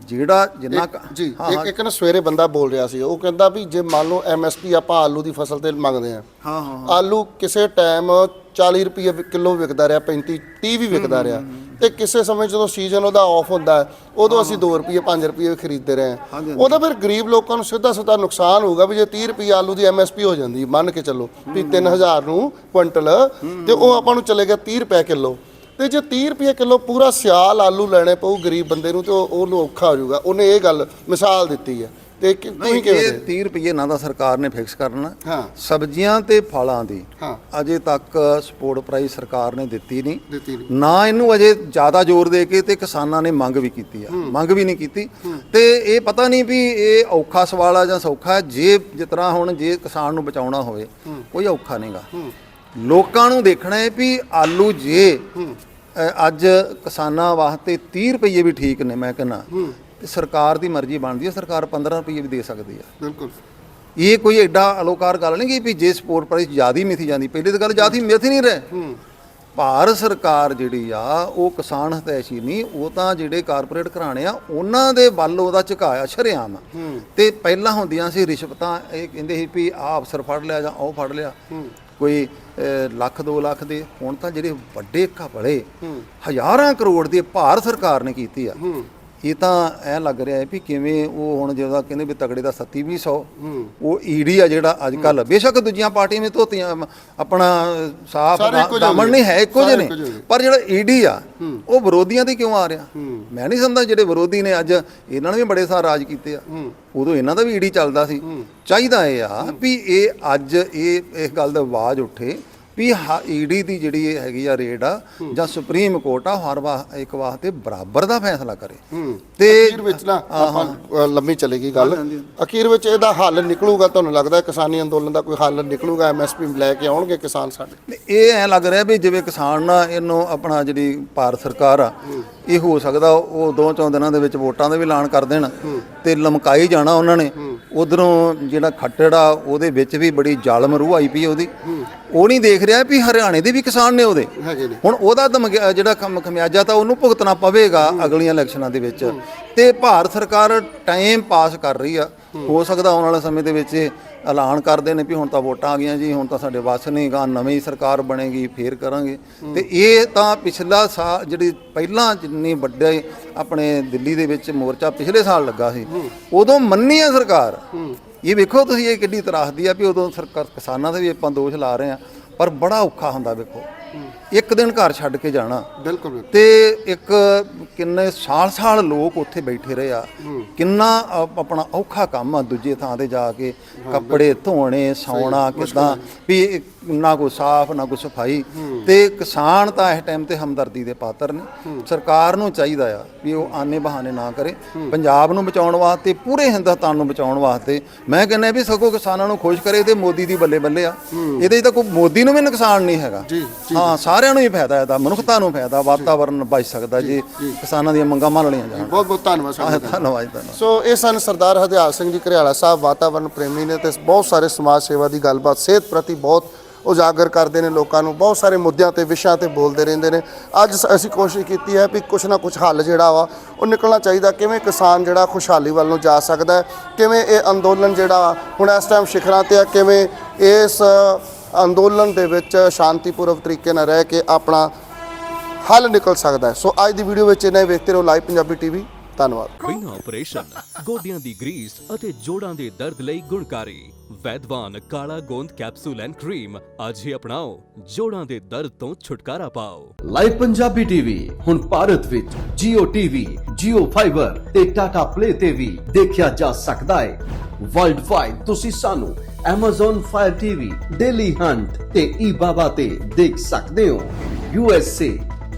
ਜਿਹੜਾ ਜਿੰਨਾ ਕੁ- ਜੀ ਹਾਂ ਇੱਕ ਇੱਕ ਨਾ ਸਵੇਰੇ ਬੰਦਾ ਬੋਲ ਰਿਹਾ ਸੀ ਉਹ ਕਹਿੰਦਾ ਵੀ ਜੇ ਮੰਨ ਲਓ ਐਮਐਸਪੀ ਆਪਾਂ ਆਲੂ ਦੀ ਫਸਲ ਤੇ ਮੰਗਦੇ ਆ ਹਾਂ ਹਾਂ ਆਲੂ ਕਿਸੇ ਟਾਈਮ 40 ਰੁਪਏ ਕਿਲੋ ਵਿਕਦਾ ਰਿਹਾ 35 30 ਵੀ ਵਿਕਦਾ ਰਿਹਾ ਤੇ ਕਿਸੇ ਸਮੇਂ ਜਦੋਂ ਸੀਜ਼ਨ ਉਹਦਾ ਆਫ ਹੁੰਦਾ ਹੈ ਉਦੋਂ ਅਸੀਂ 2 ਰੁਪਏ 5 ਰੁਪਏ ਖਰੀਦਦੇ ਰਹੇ। ਹਾਂ ਉਹਦਾ ਫਿਰ ਗਰੀਬ ਲੋਕਾਂ ਨੂੰ ਸਿੱਧਾ ਸਿੱਧਾ ਨੁਕਸਾਨ ਹੋਊਗਾ ਵੀ ਜੇ 30 ਰੁਪਏ ਆਲੂ ਦੀ ਐਮਐਸਪੀ ਹੋ ਜਾਂਦੀ ਮੰਨ ਕੇ ਚੱਲੋ ਵੀ 3000 ਨੂੰ ਕੁਇੰਟਲ ਤੇ ਉਹ ਆਪਾਂ ਨੂੰ ਚਲੇ ਗਿਆ 30 ਰੁਪਏ ਕਿਲੋ। ਤੇ ਜੇ 30 ਰੁਪਏ ਕਿਲੋ ਪੂਰਾ ਸਿਆਲ ਆਲੂ ਲੈਣੇ ਪਊ ਗਰੀਬ ਬੰਦੇ ਨੂੰ ਤੇ ਉਹ- ਉਹਨੂੰ ਔਖਾ ਹੋ ਜਾਊਗਾ। ਉਹਨੇ ਇਹ ਗੱਲ ਮਿਸਾਲ ਦਿੱਤੀ ਹੈ ਤੇ ਕਿ- ਤੁਸੀਂ ਕਿਵੇਂ ਇਹ ਦੇ 30 ਰੁਪਏ ਨਾ ਦਾ ਸਰਕਾਰ ਨੇ ਫਿਕਸ ਕਰਨਾ। ਹਾਂ। ਸਬਜ਼ੀਆਂ ਤੇ ਫਲਾਂ ਦੀ। ਹਾਂ। ਅਜੇ ਤੱਕ ਸਪੋਰਟ ਪ੍ਰਾਈਸ ਸਰਕਾਰ ਨੇ ਦਿੱਤੀ ਨਹੀਂ। ਦਿੱਤੀ ਨਹੀਂ। ਨਾ ਇਹਨੂੰ ਅਜੇ ਜ਼ਿਆਦਾ ਜ਼ੋਰ ਦੇ ਕੇ ਤੇ ਕਿਸਾਨਾਂ ਨੇ ਮੰਗ ਵੀ ਕੀਤੀ ਆ। ਮੰਗ ਵੀ ਨਹੀਂ ਕੀਤੀ। ਤੇ ਇਹ ਪਤਾ ਨਹੀਂ ਵੀ ਇਹ ਔਖਾ ਸਵਾਲ ਆ ਜਾਂ ਸੌਖਾ ਹੈ। ਜੇ ਜਿਸ ਤਰ੍ਹਾਂ ਹੁਣ ਜੇ ਕਿਸਾਨ ਨੂੰ ਬਚਾਉਣਾ ਹੋਵੇ ਕੋਈ ਔਖਾ ਨਹੀਂਗਾ। ਲੋਕਾਂ ਨੂੰ ਦੇਖਣਾ ਹੈ ਵੀ ਆਲੂ ਜੇ ਅ, ਅੱਜ ਕਿਸਾਨਾਂ ਵਾਸਤੇ 30 ਰੁਪਏ ਵੀ ਠੀਕ ਨੇ ਮੈਂ ਕਹਿੰਦਾ। ਤੇ ਸਰਕਾਰ ਦੀ ਮਰਜ਼ੀ ਬਣਦੀ ਹੈ ਸਰਕਾਰ 15 ਰੁਪਏ ਵੀ ਦੇ ਸਕਦੀ ਆ। ਬਿਲਕੁਲ। ਇਹ ਕੋਈ ਐਡਾ ਅਲੋਕਾਰ ਗੱਲ ਨਹੀਂ ਕਿ ਵੀ ਜੇ ਸਪੋਰਟ ਪ੍ਰਾਈਸ ਜ਼ਿਆਦਾ ਹੀ ਮਿਥੀ ਜਾਂਦੀ। ਪਹਿਲੀ ਤਾਂ ਗੱਲ ਜ਼ਿਆਦਾ ਹੀ। ਮਿਥ ਨਹੀਂ ਰਹੇ। ਭਾਰਤ ਸਰਕਾਰ ਜਿਹੜੀ ਆ ਉਹ ਕਿਸਾਨ ਹਤੈਸ਼ੀ ਨਹੀਂ ਉਹ ਤਾਂ ਜਿਹੜੇ ਕਾਰਪੋਰੇਟ ਘਰਾਣੇ ਆ ਉਹਨਾਂ ਦੇ ਵੱਲ ਉਹਦਾ ਝੁਕਾਇਆ ਸ਼ਰੇਆਮ। ਆ। ਤੇ ਪਹਿਲਾਂ ਹੁੰਦੀਆਂ ਸੀ ਰਿਸ਼ਵਤਾਂ ਇਹ ਕਹਿੰਦੇ ਸੀ ਵੀ ਆਹ ਅਫਸਰ ਫੜ ਲਿਆ ਜਾਂ ਉਹ ਫੜ ਲਿਆ। ਕੋਈ ਲੱਖ 2 ਲੱਖ ਦੇ ਹੁਣ ਤਾਂ ਜਿਹੜੇ ਵੱਡੇ ਘਪਲੇ ਹਜ਼ਾਰਾਂ ਕਰੋੜ ਦੇ ਭਾਰਤ ਸਰਕਾਰ ਨੇ ਕੀਤੀ ਆ। ਇਹ ਤਾਂ ਐ ਲੱਗ ਰਿਹਾ ਹੈ ਵੀ ਕਿਵੇਂ ਉਹ ਹੁਣ ਜਿਹਦਾ ਕਹਿੰਦੇ ਵੀ ਤਗੜੇ ਦਾ 3700 ਉਹ ਈਡੀ ਆ ਜਿਹੜਾ ਅੱਜ ਕੱਲ ਬੇਸ਼ੱਕ ਦੂਜੀਆਂ ਪਾਰਟੀਆਂ ਵਿੱਚ ਧੋਤੀਆਂ ਆਪਣਾ ਸਾਫ਼ ਨੇ। ਨਹੀਂ ਹੈ ਇੱਕੋ ਜਿਹੇ ਨੇ। ਇੱਕੋ ਜਿਹੇ ਨੇ। ਪਰ ਜਿਹੜਾ ਈਡੀ ਆ ਉਹ ਵਿਰੋਧੀਆਂ ਤੇ ਕਿਉਂ ਆ ਰਿਹਾ? ਮੈਂ ਨਹੀਂ ਸਮਝਦਾ ਜਿਹੜੇ ਵਿਰੋਧੀ ਨੇ ਅੱਜ ਇਹਨਾਂ ਨੇ ਵੀ ਬੜੇ ਸਾਰ ਰਾਜ ਕੀਤੇ ਆ। ਉਦੋਂ ਇਹਨਾਂ ਦਾ ਵੀ ਈਡੀ ਚੱਲਦਾ ਸੀ। ਚਾਹੀਦਾ ਇਹ ਆ ਵੀ ਇਹ ਅੱਜ ਇਹ ਇਸ ਗੱਲ ਦਾ ਆਵਾਜ਼ ਉੱਠੇ ਵੀ ਈਡੀ ਦੀ ਜਿਹੜੀ ਹੈਗੀ ਆ ਰੇਡ ਆ ਜਾਂ ਸੁਪਰੀਮ ਕੋਰਟ ਆ ਹਰ ਵਾ ਇੱਕ ਵਾਸਤੇ ਬਰਾਬਰ ਦਾ ਫੈਸਲਾ ਕਰੇ। ਤੇ ਅਖੀਰ ਵਿੱਚ ਨਾ ਆਪਾਂ ਲੰਮੀ ਚਲੇਗੀ ਗੱਲ। ਅਖੀਰ ਵਿੱਚ ਇਹਦਾ ਹੱਲ ਨਿਕਲੂਗਾ ਤੁਹਾਨੂੰ ਲੱਗਦਾ ਕਿਸਾਨੀ ਅੰਦੋਲਨ ਦਾ ਕੋਈ ਹੱਲ ਨਿਕਲੂਗਾ ਐਮਐਸਪੀ ਲੈ ਕੇ ਆਉਣਗੇ ਕਿਸਾਨ ਸਾਡੇ? ਇਹ ਐ ਲੱਗ ਰਿਹਾ ਵੀ ਜਿਵੇਂ ਕਿਸਾਨ ਨਾ ਇਹਨੂੰ ਆਪਣਾ ਜਿਹੜੀ ਭਾਰਤ ਸਰਕਾਰ ਆ ਇਹ ਹੋ ਸਕਦਾ ਉਹ ਦੋ ਚੌਂ ਦਿਨਾਂ ਦੇ ਵਿੱਚ ਵੋਟਾਂ ਦਾ ਵੀ ਐਲਾਨ ਕਰ ਦੇਣ ਤੇ ਲਮਕਾਈ ਜਾਣਾ ਉਹਨਾਂ ਨੇ। ਉਧਰੋਂ ਜਿਹੜਾ ਖੱਟੜ ਉਹਦੇ ਵਿੱਚ ਵੀ ਬੜੀ ਜ਼ਾਲਮ ਰੂਹ ਆਈ ਪਈ ਉਹਦੀ। ਉਹ ਨਹੀਂ ਦੇਖ ਰਿਹਾ ਵੀ ਹਰਿਆਣੇ ਦੇ ਵੀ ਕਿਸਾਨ ਨੇ ਉਹਦੇ। ਹੁਣ ਉਹਦਾ ਜਿਹੜਾ ਖਮ- ਖਮਿਆਜਾ ਤਾਂ ਉਹਨੂੰ ਭੁਗਤਣਾ ਪਵੇਗਾ ਅਗਲੀਆਂ ਇਲੈਕਸ਼ਨਾਂ ਦੇ ਵਿੱਚ। ਤੇ ਭਾਰਤ ਸਰਕਾਰ ਟਾਈਮ ਪਾਸ ਕਰ ਰਹੀ ਆ। ਹੋ ਸਕਦਾ ਆਉਣ ਵਾਲੇ ਸਮੇਂ ਦੇ ਵਿੱਚ ਇਹ ਐਲਾਨ ਕਰਦੇ ਨੇ ਵੀ ਹੁਣ ਤਾਂ ਵੋਟਾਂ ਆ ਗਈਆਂ ਜੀ, ਹੁਣ ਤਾਂ ਸਾਡੇ ਵੱਸ ਨਹੀਂ ਗਾ, ਨਵੀਂ ਸਰਕਾਰ ਬਣੇਗੀ, ਫੇਰ ਕਰਾਂਗੇ। ਤੇ ਇਹ ਤਾਂ ਪਿਛਲਾ ਸਾਲ ਜਿਹੜੀ ਪਹਿਲਾਂ ਜਿੰਨੀ ਵੱਡੇ ਆਪਣੇ ਦਿੱਲੀ ਦੇ ਵਿੱਚ ਮੋਰਚਾ ਪਿਛਲੇ ਸਾਲ ਲੱਗਾ ਸੀ, ਉਦੋਂ ਮੰਨੀ ਆ ਸਰਕਾਰ। ਇਹ ਵੇਖੋ ਤੁਸੀਂ ਇਹ ਕਿੱਡੀ ਤਰਾਸਦੀ ਆ ਵੀ ਉਦੋਂ ਸਰਕਾਰ ਕਿਸਾਨਾਂ ਦੇ ਵੀ ਆਪਾਂ ਦੋਸ਼ ਲਾ ਰਹੇ ਆ, ਪਰ ਬੜਾ ਔਖਾ ਹੁੰਦਾ ਵੇਖੋ। ਇੱਕ ਦਿਨ ਘਰ ਛੱਡ ਕੇ ਜਾਣਾ। ਬਿਲਕੁਲ। ਤੇ ਇੱਕ ਕਿੰਨੇ ਸਾਲ ਸਾਲ ਲੋਕ ਉੱਥੇ ਬੈਠੇ ਰਹੇ ਆ। ਕਿੰਨਾ ਆਪਣਾ ਔਖਾ ਕੰਮ ਆ ਦੂਜੇ ਥਾਂ ਤੇ ਜਾ ਕੇ ਕੱਪੜੇ ਧੋਣੇ ਸੌਣਾ ਕਿਦਾਂ ਵੀ ਨਾ ਕੋਈ ਸਾਫ਼ ਨਾ ਕੋਈ ਸਫ਼ਾਈ। ਤੇ ਕਿਸਾਨ ਤਾਂ ਇਸ ਟਾਈਮ ਤੇ ਹਮਦਰਦੀ ਦੇ ਪਾਤਰ ਨੇ। ਸਰਕਾਰ ਨੂੰ ਚਾਹੀਦਾ ਆ ਵੀ ਉਹ ਆਨੇ ਬਹਾਨੇ ਨਾ ਕਰੇ। ਪੰਜਾਬ ਨੂੰ ਬਚਾਉਣ ਵਾਸਤੇ ਪੂਰੇ ਹਿੰਦੁਸਤਾਨ ਨੂੰ ਬਚਾਉਣ ਵਾਸਤੇ ਮੈਂ ਕਹਿੰਦਾ ਵੀ ਸਗੋਂ ਕਿਸਾਨਾਂ ਨੂੰ ਖੁਸ਼ ਕਰੇ ਤੇ ਮੋਦੀ ਦੀ ਬੱਲੇ ਬੱਲੇ ਆ। ਇਹਦੇ ਤਾਂ ਕੋਈ ਮੋਦੀ ਨੂੰ ਵੀ ਨੁਕਸਾਨ ਨਹੀਂ ਹੈਗਾ। ਜੀ, ਹਾਂ ਸਾਰਿਆਂ ਨੂੰ ਹੀ ਫਾਇਦਾ ਇਹਦਾ ਮਨੁੱਖਤਾ ਨੂੰ ਫਾਇਦਾ ਵਾਤਾਵਰਨ ਬਚ ਸਕਦਾ ਜੇ ਕਿਸਾਨਾਂ ਦੀਆਂ ਮੰਗਾਂ ਮੰਨ ਲਈਆਂ ਜਾਣ। ਬਹੁਤ ਬਹੁਤ ਧੰਨਵਾਦ ਸਾਡੇ ਧੰਨਵਾਦ ਧੰਨਵਾਦ। ਸੋ ਇਹ ਸਨ ਸਰਦਾਰ ਹਰਦਿਆਲ ਸਿੰਘ ਜੀ ਘਰਿਆਲਾ ਸਾਹਿਬ ਵਾਤਾਵਰਣ ਪ੍ਰੇਮੀ ਨੇ ਤੇ ਬਹੁਤ ਸਾਰੇ ਸਮਾਜ ਸੇਵਾ ਦੀ ਗੱਲਬਾਤ ਸਿਹਤ ਪ੍ਰਤੀ ਬਹੁਤ ਉਜਾਗਰ ਕਰਦੇ ਨੇ ਲੋਕਾਂ ਨੂੰ ਬਹੁਤ ਸਾਰੇ ਮੁੱਦਿਆਂ ਤੇ ਵਿਸ਼ਿਆਂ ਤੇ ਬੋਲਦੇ ਰਹਿੰਦੇ ਨੇ। ਅੱਜ ਅਸੀਂ ਕੋਸ਼ਿਸ਼ ਕੀਤੀ ਹੈ ਵੀ ਕੁਛ ਨਾ ਕੁਛ ਹੱਲ ਜਿਹੜਾ ਵਾ ਉਹ ਨਿਕਲਣਾ ਚਾਹੀਦਾ ਕਿਵੇਂ ਕਿਸਾਨ ਜਿਹੜਾ ਖੁਸ਼ਹਾਲੀ ਵੱਲ ਨੂੰ ਜਾ ਸਕਦਾ ਹੈ ਕਿਵੇਂ ਇਹ ਅੰਦੋਲਨ ਜਿਹੜਾ ਹੁਣ ਇਸ ਟਾਈਮ ਸਿਖਰਾਂ ਤੇ ਆ ਕਿਵੇਂ ਇਸ ਅੰਦੋਲਨ ਦੇ ਵਿੱਚ ਸ਼ਾਂਤੀਪੂਰਵਕ ਤਰੀਕੇ ਨਾਲ ਰਹਿ ਕੇ ਆਪਣਾ ਹੱਲ ਨਿਕਲ ਸਕਦਾ ਸੋ ਅੱਜ ਦੀ ਵੀਡੀਓ ਵਿੱਚ ਇਹਨਾਂ ਵੇਖਦੇ ਰਹੋ ਲਾਈਵ ਪੰਜਾਬੀ ਟੀਵੀ ਧੰਨਵਾਦ। ਬਿਨਾਂ ਆਪਰੇਸ਼ਨ ਗੋਡਿਆਂ ਦੀ ਗਰੀਸ ਅਤੇ ਜੋੜਾਂ ਦੇ ਦਰਦ ਲਈ ਗੁਣਕਾਰੀ। ਵੈਦਵਾਨ ਕਾਲਾ ਗੋਂਦ ਕੈਪਸੂਲ ਐਂਡ ਕਰੀਮ ਅੱਜ ਹੀ ਅਪਣਾਓ। ਜੋੜਾਂ ਦੇ ਦਰਦ ਤੋਂ ਛੁਟਕਾਰਾ ਪਾਓ। ਲਾਈਵ ਪੰਜਾਬੀ ਟੀਵੀ ਹੁਣ ਭਾਰਤ ਵਿੱਚ Jio TV, Jio Fiber ਤੇ Tata Play ਤੇ ਵੀ ਦੇਖਿਆ ਜਾ ਸਕਦਾ ਹੈ। ਵਰਲਡ ਵਾਈਡ ਤੁਸੀਂ ਸਾਨੂੰ Amazon Fire TV, Daily Hunt ਤੇ eBaba ਤੇ ਦੇਖ ਸਕਦੇ ਹੋ। USA,